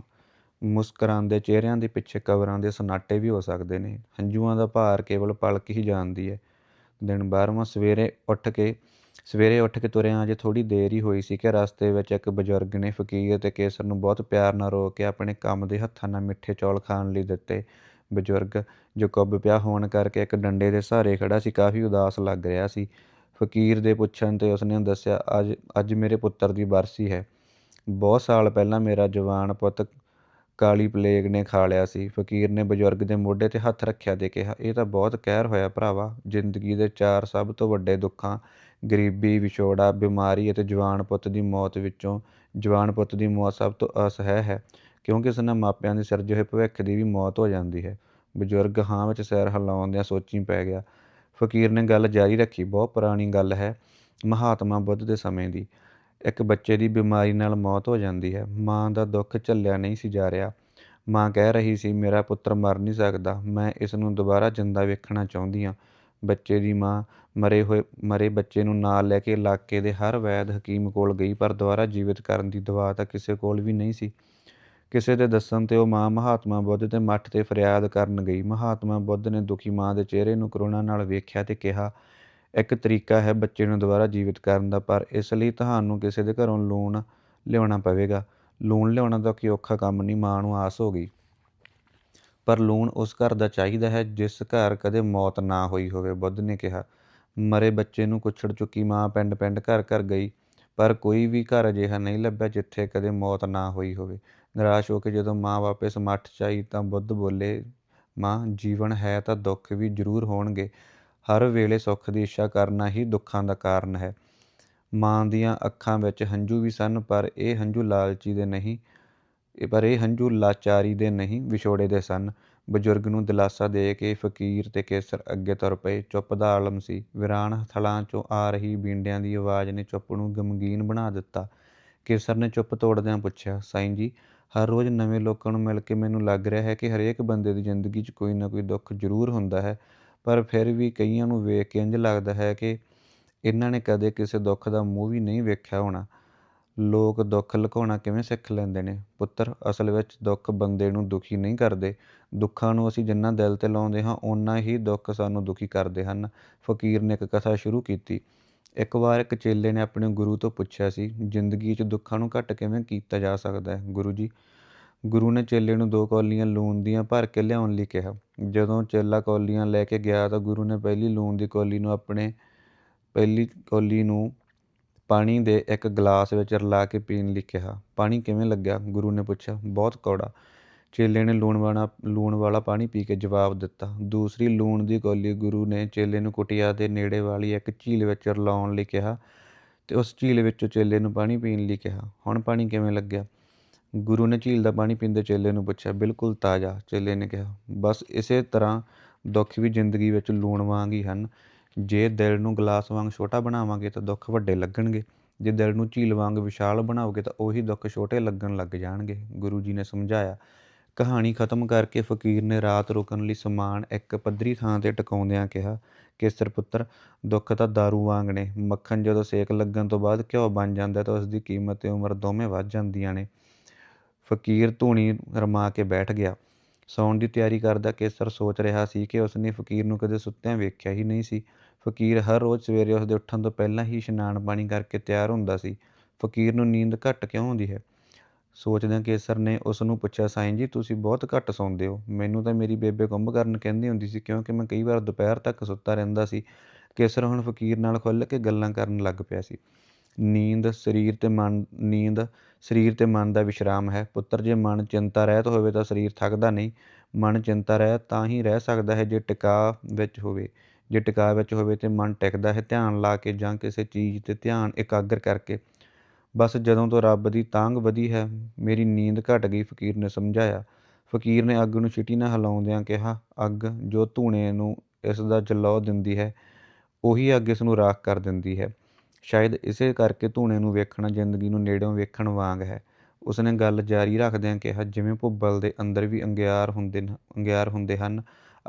ਮੁਸਕਰਾਉਂਦੇ ਚਿਹਰਿਆਂ ਦੇ ਪਿੱਛੇ ਕਬਰਾਂ ਦੇ ਸਨਾਟੇ ਵੀ ਹੋ ਸਕਦੇ ਨੇ। ਹੰਝੂਆਂ ਦਾ ਭਾਰ ਕੇਵਲ ਪਲਕ ਹੀ ਜਾਣਦੀ ਹੈ। ਦਿਨ 12ਵਾਂ ਸਵੇਰੇ ਉੱਠ ਕੇ, ਸਵੇਰੇ ਉੱਠ ਕੇ ਤੁਰਿਆ ਅਜੇ ਥੋੜੀ ਦੇਰ ਹੀ ਹੋਈ ਸੀ ਕਿ ਰਸਤੇ ਵਿੱਚ ਇੱਕ ਬਜ਼ੁਰਗ ਨੇ ਫਕੀਰ ਤੇ ਕੇਸਰ ਨੂੰ ਬਹੁਤ ਪਿਆਰ ਨਾਲ ਰੋਕ ਕੇ ਆਪਣੇ ਕੰਮ ਦੇ ਹੱਥਾਂ ਨਾਲ ਮਿੱਠੇ ਚੌਲ ਖਾਣ ਲਈ ਦਿੱਤੇ। ਬਜ਼ੁਰਗ ਜੋ ਕੁੱਬ ਪਿਆ ਹੋਣ ਕਰਕੇ ਇੱਕ ਡੰਡੇ ਦੇ ਸਹਾਰੇ ਖੜਾ ਸੀ, ਕਾਫੀ ਉਦਾਸ ਲੱਗ ਰਿਹਾ ਸੀ। ਫਕੀਰ ਦੇ ਪੁੱਛਣ ਤੇ ਉਸਨੇ ਦੱਸਿਆ, ਅੱਜ ਅੱਜ ਮੇਰੇ ਪੁੱਤਰ ਦੀ ਬਰਸੀ ਹੈ। ਬਹੁਤ ਸਾਲ ਪਹਿਲਾਂ ਮੇਰਾ ਜਵਾਨ ਪੁੱਤ ਕਾਲੀ ਪਲੇਗ ਨੇ ਖਾ ਲਿਆ ਸੀ। ਫਕੀਰ ਨੇ ਬਜ਼ੁਰਗ ਦੇ ਮੋਢੇ ਤੇ ਹੱਥ ਰੱਖਿਆ ਤੇ ਕਿਹਾ, ਇਹ ਤਾਂ ਬਹੁਤ ਕਹਿਰ ਹੋਇਆ ਭਰਾਵਾ। ਜ਼ਿੰਦਗੀ ਦੇ ਚਾਰ ਸਭ ਤੋਂ ਵੱਡੇ ਦੁੱਖਾਂ, ਗਰੀਬੀ, ਵਿਛੋੜਾ, ਬਿਮਾਰੀ ਅਤੇ ਜਵਾਨ ਪੁੱਤ ਦੀ ਮੌਤ ਵਿੱਚੋਂ ਜਵਾਨ ਪੁੱਤ ਦੀ ਮੌਤ ਸਭ ਤੋਂ ਅਸਹਿ ਹੈ, ਕਿਉਂਕਿ ਇਸ ਨਾਲ ਮਾਪਿਆਂ ਦੇ ਸਿਰਜੇ ਹੋਏ ਭਵਿੱਖ ਦੀ ਵੀ ਮੌਤ ਹੋ ਜਾਂਦੀ ਹੈ। ਬਜ਼ੁਰਗ ਹਾਂ ਵਿੱਚ ਸੈਰ ਹਿਲਾਉਂਦਿਆਂ ਸੋਚੀ ਪੈ ਗਿਆ। ਫਕੀਰ ਨੇ ਗੱਲ ਜਾਰੀ ਰੱਖੀ, ਬਹੁਤ ਪੁਰਾਣੀ ਗੱਲ ਹੈ ਮਹਾਤਮਾ ਬੁੱਧ ਦੇ ਸਮੇਂ ਦੀ। ਇੱਕ ਬੱਚੇ ਦੀ ਬਿਮਾਰੀ ਨਾਲ ਮੌਤ ਹੋ ਜਾਂਦੀ ਹੈ। ਮਾਂ ਦਾ ਦੁੱਖ ਝੱਲਿਆ ਨਹੀਂ ਸੀ ਜਾ ਰਿਹਾ। ਮਾਂ ਕਹਿ ਰਹੀ ਸੀ, ਮੇਰਾ ਪੁੱਤਰ ਮਰ ਨਹੀਂ ਸਕਦਾ। ਮੈਂ ਇਸ ਨੂੰ ਦੁਬਾਰਾ ਜਿੰਦਾ ਵੇਖਣਾ ਚਾਹੁੰਦੀ ਹਾਂ। ਬੱਚੇ ਦੀ ਮਾਂ ਮਰੇ ਹੋਏ, ਮਰੇ ਬੱਚੇ ਨੂੰ ਨਾਲ ਲੈ ਕੇ ਇਲਾਕੇ ਦੇ ਹਰ ਵੈਦ ਹਕੀਮ ਕੋਲ ਗਈ, ਪਰ ਦੁਬਾਰਾ ਜੀਵਿਤ ਕਰਨ ਦੀ ਦਵਾ ਤਾਂ ਕਿਸੇ ਕੋਲ ਵੀ ਨਹੀਂ ਸੀ। ਕਿਸੇ ਦੇ ਦੱਸਣ ਤੇ ਉਹ ਮਾਂ ਮਹਾਤਮਾ ਬੁੱਧ ਦੇ ਮੱਠ ਤੇ ਫਰਿਆਦ ਕਰਨ ਗਈ। ਮਹਾਤਮਾ ਬੁੱਧ ਨੇ ਦੁਖੀ ਮਾਂ ਦੇ ਚਿਹਰੇ ਨੂੰ ਕਰੁਣਾ ਨਾਲ ਵੇਖਿਆ ਤੇ ਕਿਹਾ ਇੱਕ ਤਰੀਕਾ ਹੈ ਬੱਚੇ ਨੂੰ ਦੁਬਾਰਾ ਜੀਵਿਤ ਕਰਨ ਦਾ, ਪਰ ਇਸ ਲਈ ਤੁਹਾਨੂੰ ਕਿਸੇ ਦੇ ਘਰੋਂ ਲੂਣ ਲਿਆਉਣਾ ਪਵੇਗਾ। ਲੂਣ ਲਿਆਉਣਾ ਤਾਂ ਕੋਈ ਔਖਾ ਕੰਮ ਨਹੀਂ, ਮਾਂ ਨੂੰ ਆਸ ਹੋ ਗਈ। ਪਰ ਲੂਣ ਉਸ ਘਰ ਦਾ ਚਾਹੀਦਾ ਹੈ ਜਿਸ ਘਰ ਕਦੇ ਮੌਤ ਨਾ ਹੋਈ ਹੋਵੇ, ਬੁੱਧ ਨੇ ਕਿਹਾ। ਮਰੇ ਬੱਚੇ ਨੂੰ ਕੁਛੜ ਚੁੱਕੀ ਮਾਂ ਪਿੰਡ ਪਿੰਡ ਘਰ ਘਰ ਗਈ, ਪਰ ਕੋਈ ਵੀ ਘਰ ਅਜਿਹਾ ਨਹੀਂ ਲੱਭਿਆ ਜਿੱਥੇ ਕਦੇ ਮੌਤ ਨਾ ਹੋਈ ਹੋਵੇ। ਨਿਰਾਸ਼ ਹੋ ਕੇ ਜਦੋਂ ਮਾਂ ਵਾਪਸ ਮੱਠ 'ਚ ਆਈ ਤਾਂ ਬੁੱਧ ਬੋਲੇ, ਮਾਂ, ਜੀਵਨ ਹੈ ਤਾਂ ਦੁੱਖ ਵੀ ਜ਼ਰੂਰ ਹੋਣਗੇ। ਹਰ ਵੇਲੇ ਸੁੱਖ ਦੀ ਇੱਛਾ ਕਰਨਾ ਹੀ ਦੁੱਖਾਂ ਦਾ ਕਾਰਨ ਹੈ। ਮਾਂ ਦੀਆਂ ਅੱਖਾਂ ਵਿੱਚ ਹੰਝੂ ਵੀ ਸਨ, ਪਰ ਇਹ ਹੰਝੂ ਲਾਲਚੀ ਦੇ ਨਹੀਂ, ਪਰ ਇਹ ਹੰਝੂ ਲਾਚਾਰੀ ਦੇ ਨਹੀਂ, ਵਿਛੋੜੇ ਦੇ ਸਨ। ਬਜ਼ੁਰਗ ਨੂੰ ਦਿਲਾਸਾ ਦੇ ਕੇ ਫਕੀਰ ਤੇ ਕੇਸਰ ਅੱਗੇ ਤੁਰ ਪਏ। ਚੁੱਪ ਦਾ ਆਲਮ ਸੀ। ਵਿਰਾਨ ਥਲਾਂ ਚੋਂ ਆ ਰਹੀ ਬੀਂਡਿਆਂ ਦੀ ਆਵਾਜ਼ ਨੇ ਚੁੱਪ ਨੂੰ ਗਮਗੀਨ ਬਣਾ ਦਿੱਤਾ। ਕੇਸਰ ਨੇ ਚੁੱਪ ਤੋੜਦਿਆਂ ਪੁੱਛਿਆ, ਸਾਈਂ ਜੀ, ਹਰ ਰੋਜ਼ ਨਵੇਂ ਲੋਕਾਂ ਨੂੰ ਮਿਲ ਕੇ ਮੈਨੂੰ ਲੱਗ ਰਿਹਾ ਹੈ ਕਿ ਹਰੇਕ ਬੰਦੇ ਦੀ ਜ਼ਿੰਦਗੀ 'ਚ ਕੋਈ ਨਾ ਕੋਈ ਦੁੱਖ ਜ਼ਰੂਰ ਹੁੰਦਾ ਹੈ। ਪਰ ਫਿਰ ਵੀ ਕਈਆਂ ਨੂੰ ਵੇਖ ਕੇ ਇੰਜ ਲੱਗਦਾ ਹੈ ਕਿ ਇਹਨਾਂ ਨੇ ਕਦੇ ਕਿਸੇ ਦੁੱਖ ਦਾ ਮੂੰਹ ਵੀ ਨਹੀਂ ਵੇਖਿਆ ਹੋਣਾ। ਲੋਕ ਦੁੱਖ ਲੁਕਾਉਣਾ ਕਿਵੇਂ ਸਿੱਖ ਲੈਂਦੇ ਨੇ? ਪੁੱਤਰ, ਅਸਲ ਵਿੱਚ ਦੁੱਖ ਬੰਦੇ ਨੂੰ ਦੁਖੀ ਨਹੀਂ ਕਰਦੇ। ਦੁੱਖਾਂ ਨੂੰ ਅਸੀਂ ਜਿੰਨਾ ਦਿਲ ਤੇ ਲਾਉਂਦੇ ਹਾਂ, ਓਨਾ ਹੀ ਦੁੱਖ ਸਾਨੂੰ ਦੁਖੀ ਕਰਦੇ ਹਨ। ਫਕੀਰ ਨੇ ਇੱਕ ਕਥਾ ਸ਼ੁਰੂ ਕੀਤੀ। ਇੱਕ ਵਾਰ ਇੱਕ ਚੇਲੇ ਨੇ ਆਪਣੇ ਗੁਰੂ ਤੋਂ ਪੁੱਛਿਆ ਸੀ, ਜ਼ਿੰਦਗੀ 'ਚ ਦੁੱਖਾਂ ਨੂੰ ਘੱਟ ਕਿਵੇਂ ਕੀਤਾ ਜਾ ਸਕਦਾ ਹੈ? ਗੁਰੂ ਜੀ ਗੁਰੂ ਨੇ ਚੇਲੇ ਨੂੰ ਦੋ ਕੌਲੀਆਂ ਲੂਣ ਦੀਆਂ ਭਰ ਕੇ ਲਿਆਉਣ ਲਈ ਕਿਹਾ। ਜਦੋਂ ਚੇਲਾ ਕੌਲੀਆਂ ਲੈ ਕੇ ਗਿਆ ਤਾਂ ਗੁਰੂ ਨੇ ਪਹਿਲੀ ਲੂਣ ਦੀ ਕੌਲੀ ਨੂੰ ਆਪਣੇ, ਪਹਿਲੀ ਕੌਲੀ ਨੂੰ ਪਾਣੀ ਦੇ ਇੱਕ ਗਲਾਸ ਵਿੱਚ ਰਲਾ ਕੇ ਪੀਣ ਲਈ ਕਿਹਾ। ਪਾਣੀ ਕਿਵੇਂ ਲੱਗਿਆ? ਗੁਰੂ ਨੇ ਪੁੱਛਿਆ। ਬਹੁਤ ਕੌੜਾ। ਚੇਲੇ ਨੇ ਲੂਣ ਵਾਲਾ ਲੂਣ ਵਾਲਾ ਪਾਣੀ ਪੀ ਕੇ ਜਵਾਬ ਦਿੱਤਾ। ਦੂਸਰੀ ਲੂਣ ਦੀ ਕੌਲੀ ਗੁਰੂ ਨੇ ਚੇਲੇ ਨੂੰ ਕੁਟਿਆ ਦੇ ਨੇੜੇ ਵਾਲੀ ਇੱਕ ਝੀਲ ਵਿੱਚ ਰਲਾਉਣ ਲਈ ਕਿਹਾ ਤੇ ਉਸ ਝੀਲ ਵਿੱਚੋਂ ਚੇਲੇ ਨੂੰ ਪਾਣੀ ਪੀਣ ਲਈ ਕਿਹਾ। ਹੁਣ ਪਾਣੀ ਕਿਵੇਂ ਲੱਗਿਆ? ਗੁਰੂ ਨੇ ਝੀਲ ਦਾ ਪਾਣੀ ਪੀਂਦੇ ਚੇਲੇ ਨੂੰ ਪੁੱਛਿਆ, ਬਿਲਕੁਲ ਤਾਜ਼ਾ ਚੇਲੇ ਨੇ ਕਿਹਾ। ਬਸ ਇਸੇ ਤਰ੍ਹਾਂ ਦੁੱਖ ਵੀ ਜ਼ਿੰਦਗੀ ਵਿੱਚ ਲੂਣ ਵਾਂਗ ਹੀ ਹਨ। ਜੇ ਦਿਲ ਨੂੰ ਗਲਾਸ ਵਾਂਗ ਛੋਟਾ ਬਣਾਵਾਂਗੇ ਤਾਂ ਦੁੱਖ ਵੱਡੇ ਲੱਗਣਗੇ। ਜੇ ਦਿਲ ਨੂੰ ਝੀਲ ਵਾਂਗ ਵਿਸ਼ਾਲ ਬਣਾਓਗੇ ਤਾਂ ਉਹੀ ਦੁੱਖ ਛੋਟੇ ਲੱਗਣ ਲੱਗ ਜਾਣਗੇ ਗੁਰੂ ਜੀ ਨੇ ਸਮਝਾਇਆ। ਕਹਾਣੀ ਖਤਮ ਕਰਕੇ ਫਕੀਰ ਨੇ ਰਾਤ ਰੁਕਣ ਲਈ ਸਮਾਨ ਇੱਕ ਪੱਧਰੀ ਥਾਂ ਤੇ ਟਿਕਾਉਂਦਿਆਂ ਕਿਹਾ ਕੇਸਰ ਪੁੱਤਰ ਦੁੱਖ ਤਾਂ दारू ਵਾਂਗ ਨੇ। ਮੱਖਣ ਜਦੋਂ ਸੇਕ ਲੱਗਣ ਤੋਂ ਬਾਅਦ ਘਿਓ ਬਣ ਜਾਂਦਾ ਤਾਂ ਉਸ ਦੀ ਕੀਮਤ ਤੇ ਉਮਰ ਦੋਵੇਂ ਵੱਧ ਜਾਂਦੀਆਂ ਨੇ। ਫਕੀਰ ਧੂਣੀ ਰਮਾ ਕੇ ਬੈਠ ਗਿਆ। ਸੌਣ ਦੀ ਤਿਆਰੀ ਕਰਦਾ ਕੇਸਰ ਸੋਚ ਰਿਹਾ ਸੀ ਕਿ ਉਸਨੇ ਫਕੀਰ ਨੂੰ ਕਦੇ ਸੁੱਤਿਆਂ ਵੇਖਿਆ ਹੀ ਨਹੀਂ ਸੀ। ਫਕੀਰ ਹਰ ਰੋਜ਼ ਸਵੇਰੇ ਉਸਦੇ ਉੱਠਣ ਤੋਂ ਪਹਿਲਾਂ ਹੀ ਇਸ਼ਨਾਨ ਪਾਣੀ ਕਰਕੇ ਤਿਆਰ ਹੁੰਦਾ ਸੀ। ਫਕੀਰ ਨੂੰ ਨੀਂਦ ਘੱਟ ਕਿਉਂ ਆਉਂਦੀ ਹੈ? ਸੋਚਦਿਆਂ ਕੇਸਰ ਨੇ ਉਸ ਨੂੰ ਪੁੱਛਿਆ, ਸਾਈਂ ਜੀ, ਤੁਸੀਂ ਬਹੁਤ ਘੱਟ ਸੌਂਦੇ ਹੋ। ਮੈਨੂੰ ਤਾਂ ਮੇਰੀ ਬੇਬੇ ਕੁੰਭਕਰਨ ਕਹਿੰਦੀ ਹੁੰਦੀ ਸੀ, ਕਿਉਂਕਿ ਮੈਂ ਕਈ ਵਾਰ ਦੁਪਹਿਰ ਤੱਕ ਸੁੱਤਾ ਰਹਿੰਦਾ ਸੀ। ਕੇਸਰ ਹੁਣ ਫਕੀਰ ਨਾਲ ਖੁੱਲ੍ਹ ਕੇ ਗੱਲਾਂ ਕਰਨ ਲੱਗ ਪਿਆ ਸੀ। ਨੀਂਦ, ਸਰੀਰ ਤੇ ਮਨ, ਨੀਂਦ ਸਰੀਰ ਤੇ ਮਨ ਦਾ ਵਿਸ਼ਰਾਮ ਹੈ। ਪੁੱਤਰ, ਜੇ ਮਨ ਚਿੰਤਾ ਰਹਿਤ ਹੋਵੇ ਤਾਂ ਸਰੀਰ ਥੱਕਦਾ ਨਹੀਂ। ਮਨ ਚਿੰਤਾ ਰਹਿ ਤਾਂ ਹੀ ਰਹਿ ਸਕਦਾ ਹੈ ਜੇ ਟਿਕਾ ਵਿੱਚ ਹੋਵੇ। ਜੇ ਟਿਕਾ ਵਿੱਚ ਹੋਵੇ ਤੇ ਮਨ ਟਿਕਦਾ ਹੈ। ਧਿਆਨ ਲਾ ਕੇ ਜਾਂ ਕਿਸੇ ਚੀਜ਼ ਤੇ ਧਿਆਨ ਇਕਾਗਰ ਕਰਕੇ। ਬਸ ਜਦੋਂ ਤੋਂ ਰੱਬ ਦੀ ਤਾਂਗ ਵਧੀ ਹੈ, ਮੇਰੀ ਨੀਂਦ ਘਟ ਗਈ, ਫਕੀਰ ਨੇ ਸਮਝਾਇਆ। ਫਕੀਰ ਨੇ ਅੱਗ ਨੂੰ ਛਿਟੀ ਨਾ ਹਿਲਾਉਂਦਿਆਂ ਕਿਹਾ, ਅੱਗ ਜੋ ਧੂਣੇ ਨੂੰ ਇਸ ਦਾ ਜਲਾਉ ਦਿੰਦੀ ਹੈ, ਉਹੀ ਅੱਗ ਇਸ ਨੂੰ ਰਾਖ ਕਰ ਦਿੰਦੀ ਹੈ। ਸ਼ਾਇਦ ਇਸੇ ਕਰਕੇ ਧੂਣੇ ਨੂੰ ਵੇਖਣਾ, ਜ਼ਿੰਦਗੀ ਨੂੰ ਨੇੜਿਓਂ ਵੇਖਣ ਵਾਂਗ ਹੈ। ਉਸਨੇ ਗੱਲ ਜਾਰੀ ਰੱਖਦਿਆਂ ਕਿਹਾ, ਜਿਵੇਂ ਭੁੱਬਲ ਦੇ ਅੰਦਰ ਵੀ ਅੰਗਿਆਰ ਹੁੰਦੇ ਨ, ਅੰਗਿਆਰ ਹੁੰਦੇ ਹਨ,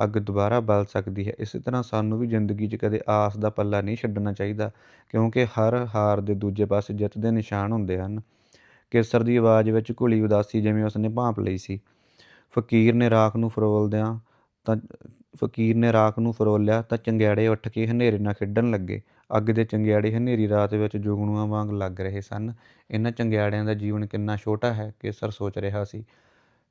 ਅੱਗ ਦੁਬਾਰਾ ਬਲ ਸਕਦੀ ਹੈ। ਇਸੇ ਤਰ੍ਹਾਂ ਸਾਨੂੰ ਵੀ ਜ਼ਿੰਦਗੀ 'ਚ ਕਦੇ ਆਸ ਦਾ ਪੱਲਾ ਨਹੀਂ ਛੱਡਣਾ ਚਾਹੀਦਾ, ਕਿਉਂਕਿ ਹਰ ਹਾਰ ਦੇ ਦੂਜੇ ਪਾਸੇ ਜਿੱਤ ਦੇ ਨਿਸ਼ਾਨ ਹੁੰਦੇ ਹਨ। ਕੇਸਰ ਦੀ ਆਵਾਜ਼ ਵਿੱਚ ਘੁਲੀ ਉਦਾਸੀ ਜਿਵੇਂ ਉਸਨੇ ਭਾਂਪ ਲਈ ਸੀ। ਫਕੀਰ ਨੇ ਰਾਖ ਨੂੰ ਫਰੋਲਦਿਆਂ ਤਾਂ, ਫਕੀਰ ਨੇ ਰਾਖ ਨੂੰ ਫਰੋਲਿਆ ਤਾਂ ਚੰਗਿਆੜੇ ਉੱਠ ਕੇ ਹਨੇਰੇ ਨਾਲ ਖੇਡਣ ਲੱਗੇ। ਅੱਗ ਦੇ ਚੰਗਿਆੜੇ ਹਨੇਰੀ ਰਾਤ ਵਿੱਚ ਜੁਗਣੂਆਂ ਵਾਂਗ ਲੱਗ ਰਹੇ ਸਨ। ਇਹਨਾਂ ਚੰਗਿਆੜਿਆਂ ਦਾ ਜੀਵਨ ਕਿੰਨਾ ਛੋਟਾ ਹੈ, ਕੇਸਰ ਸੋਚ ਰਿਹਾ ਸੀ।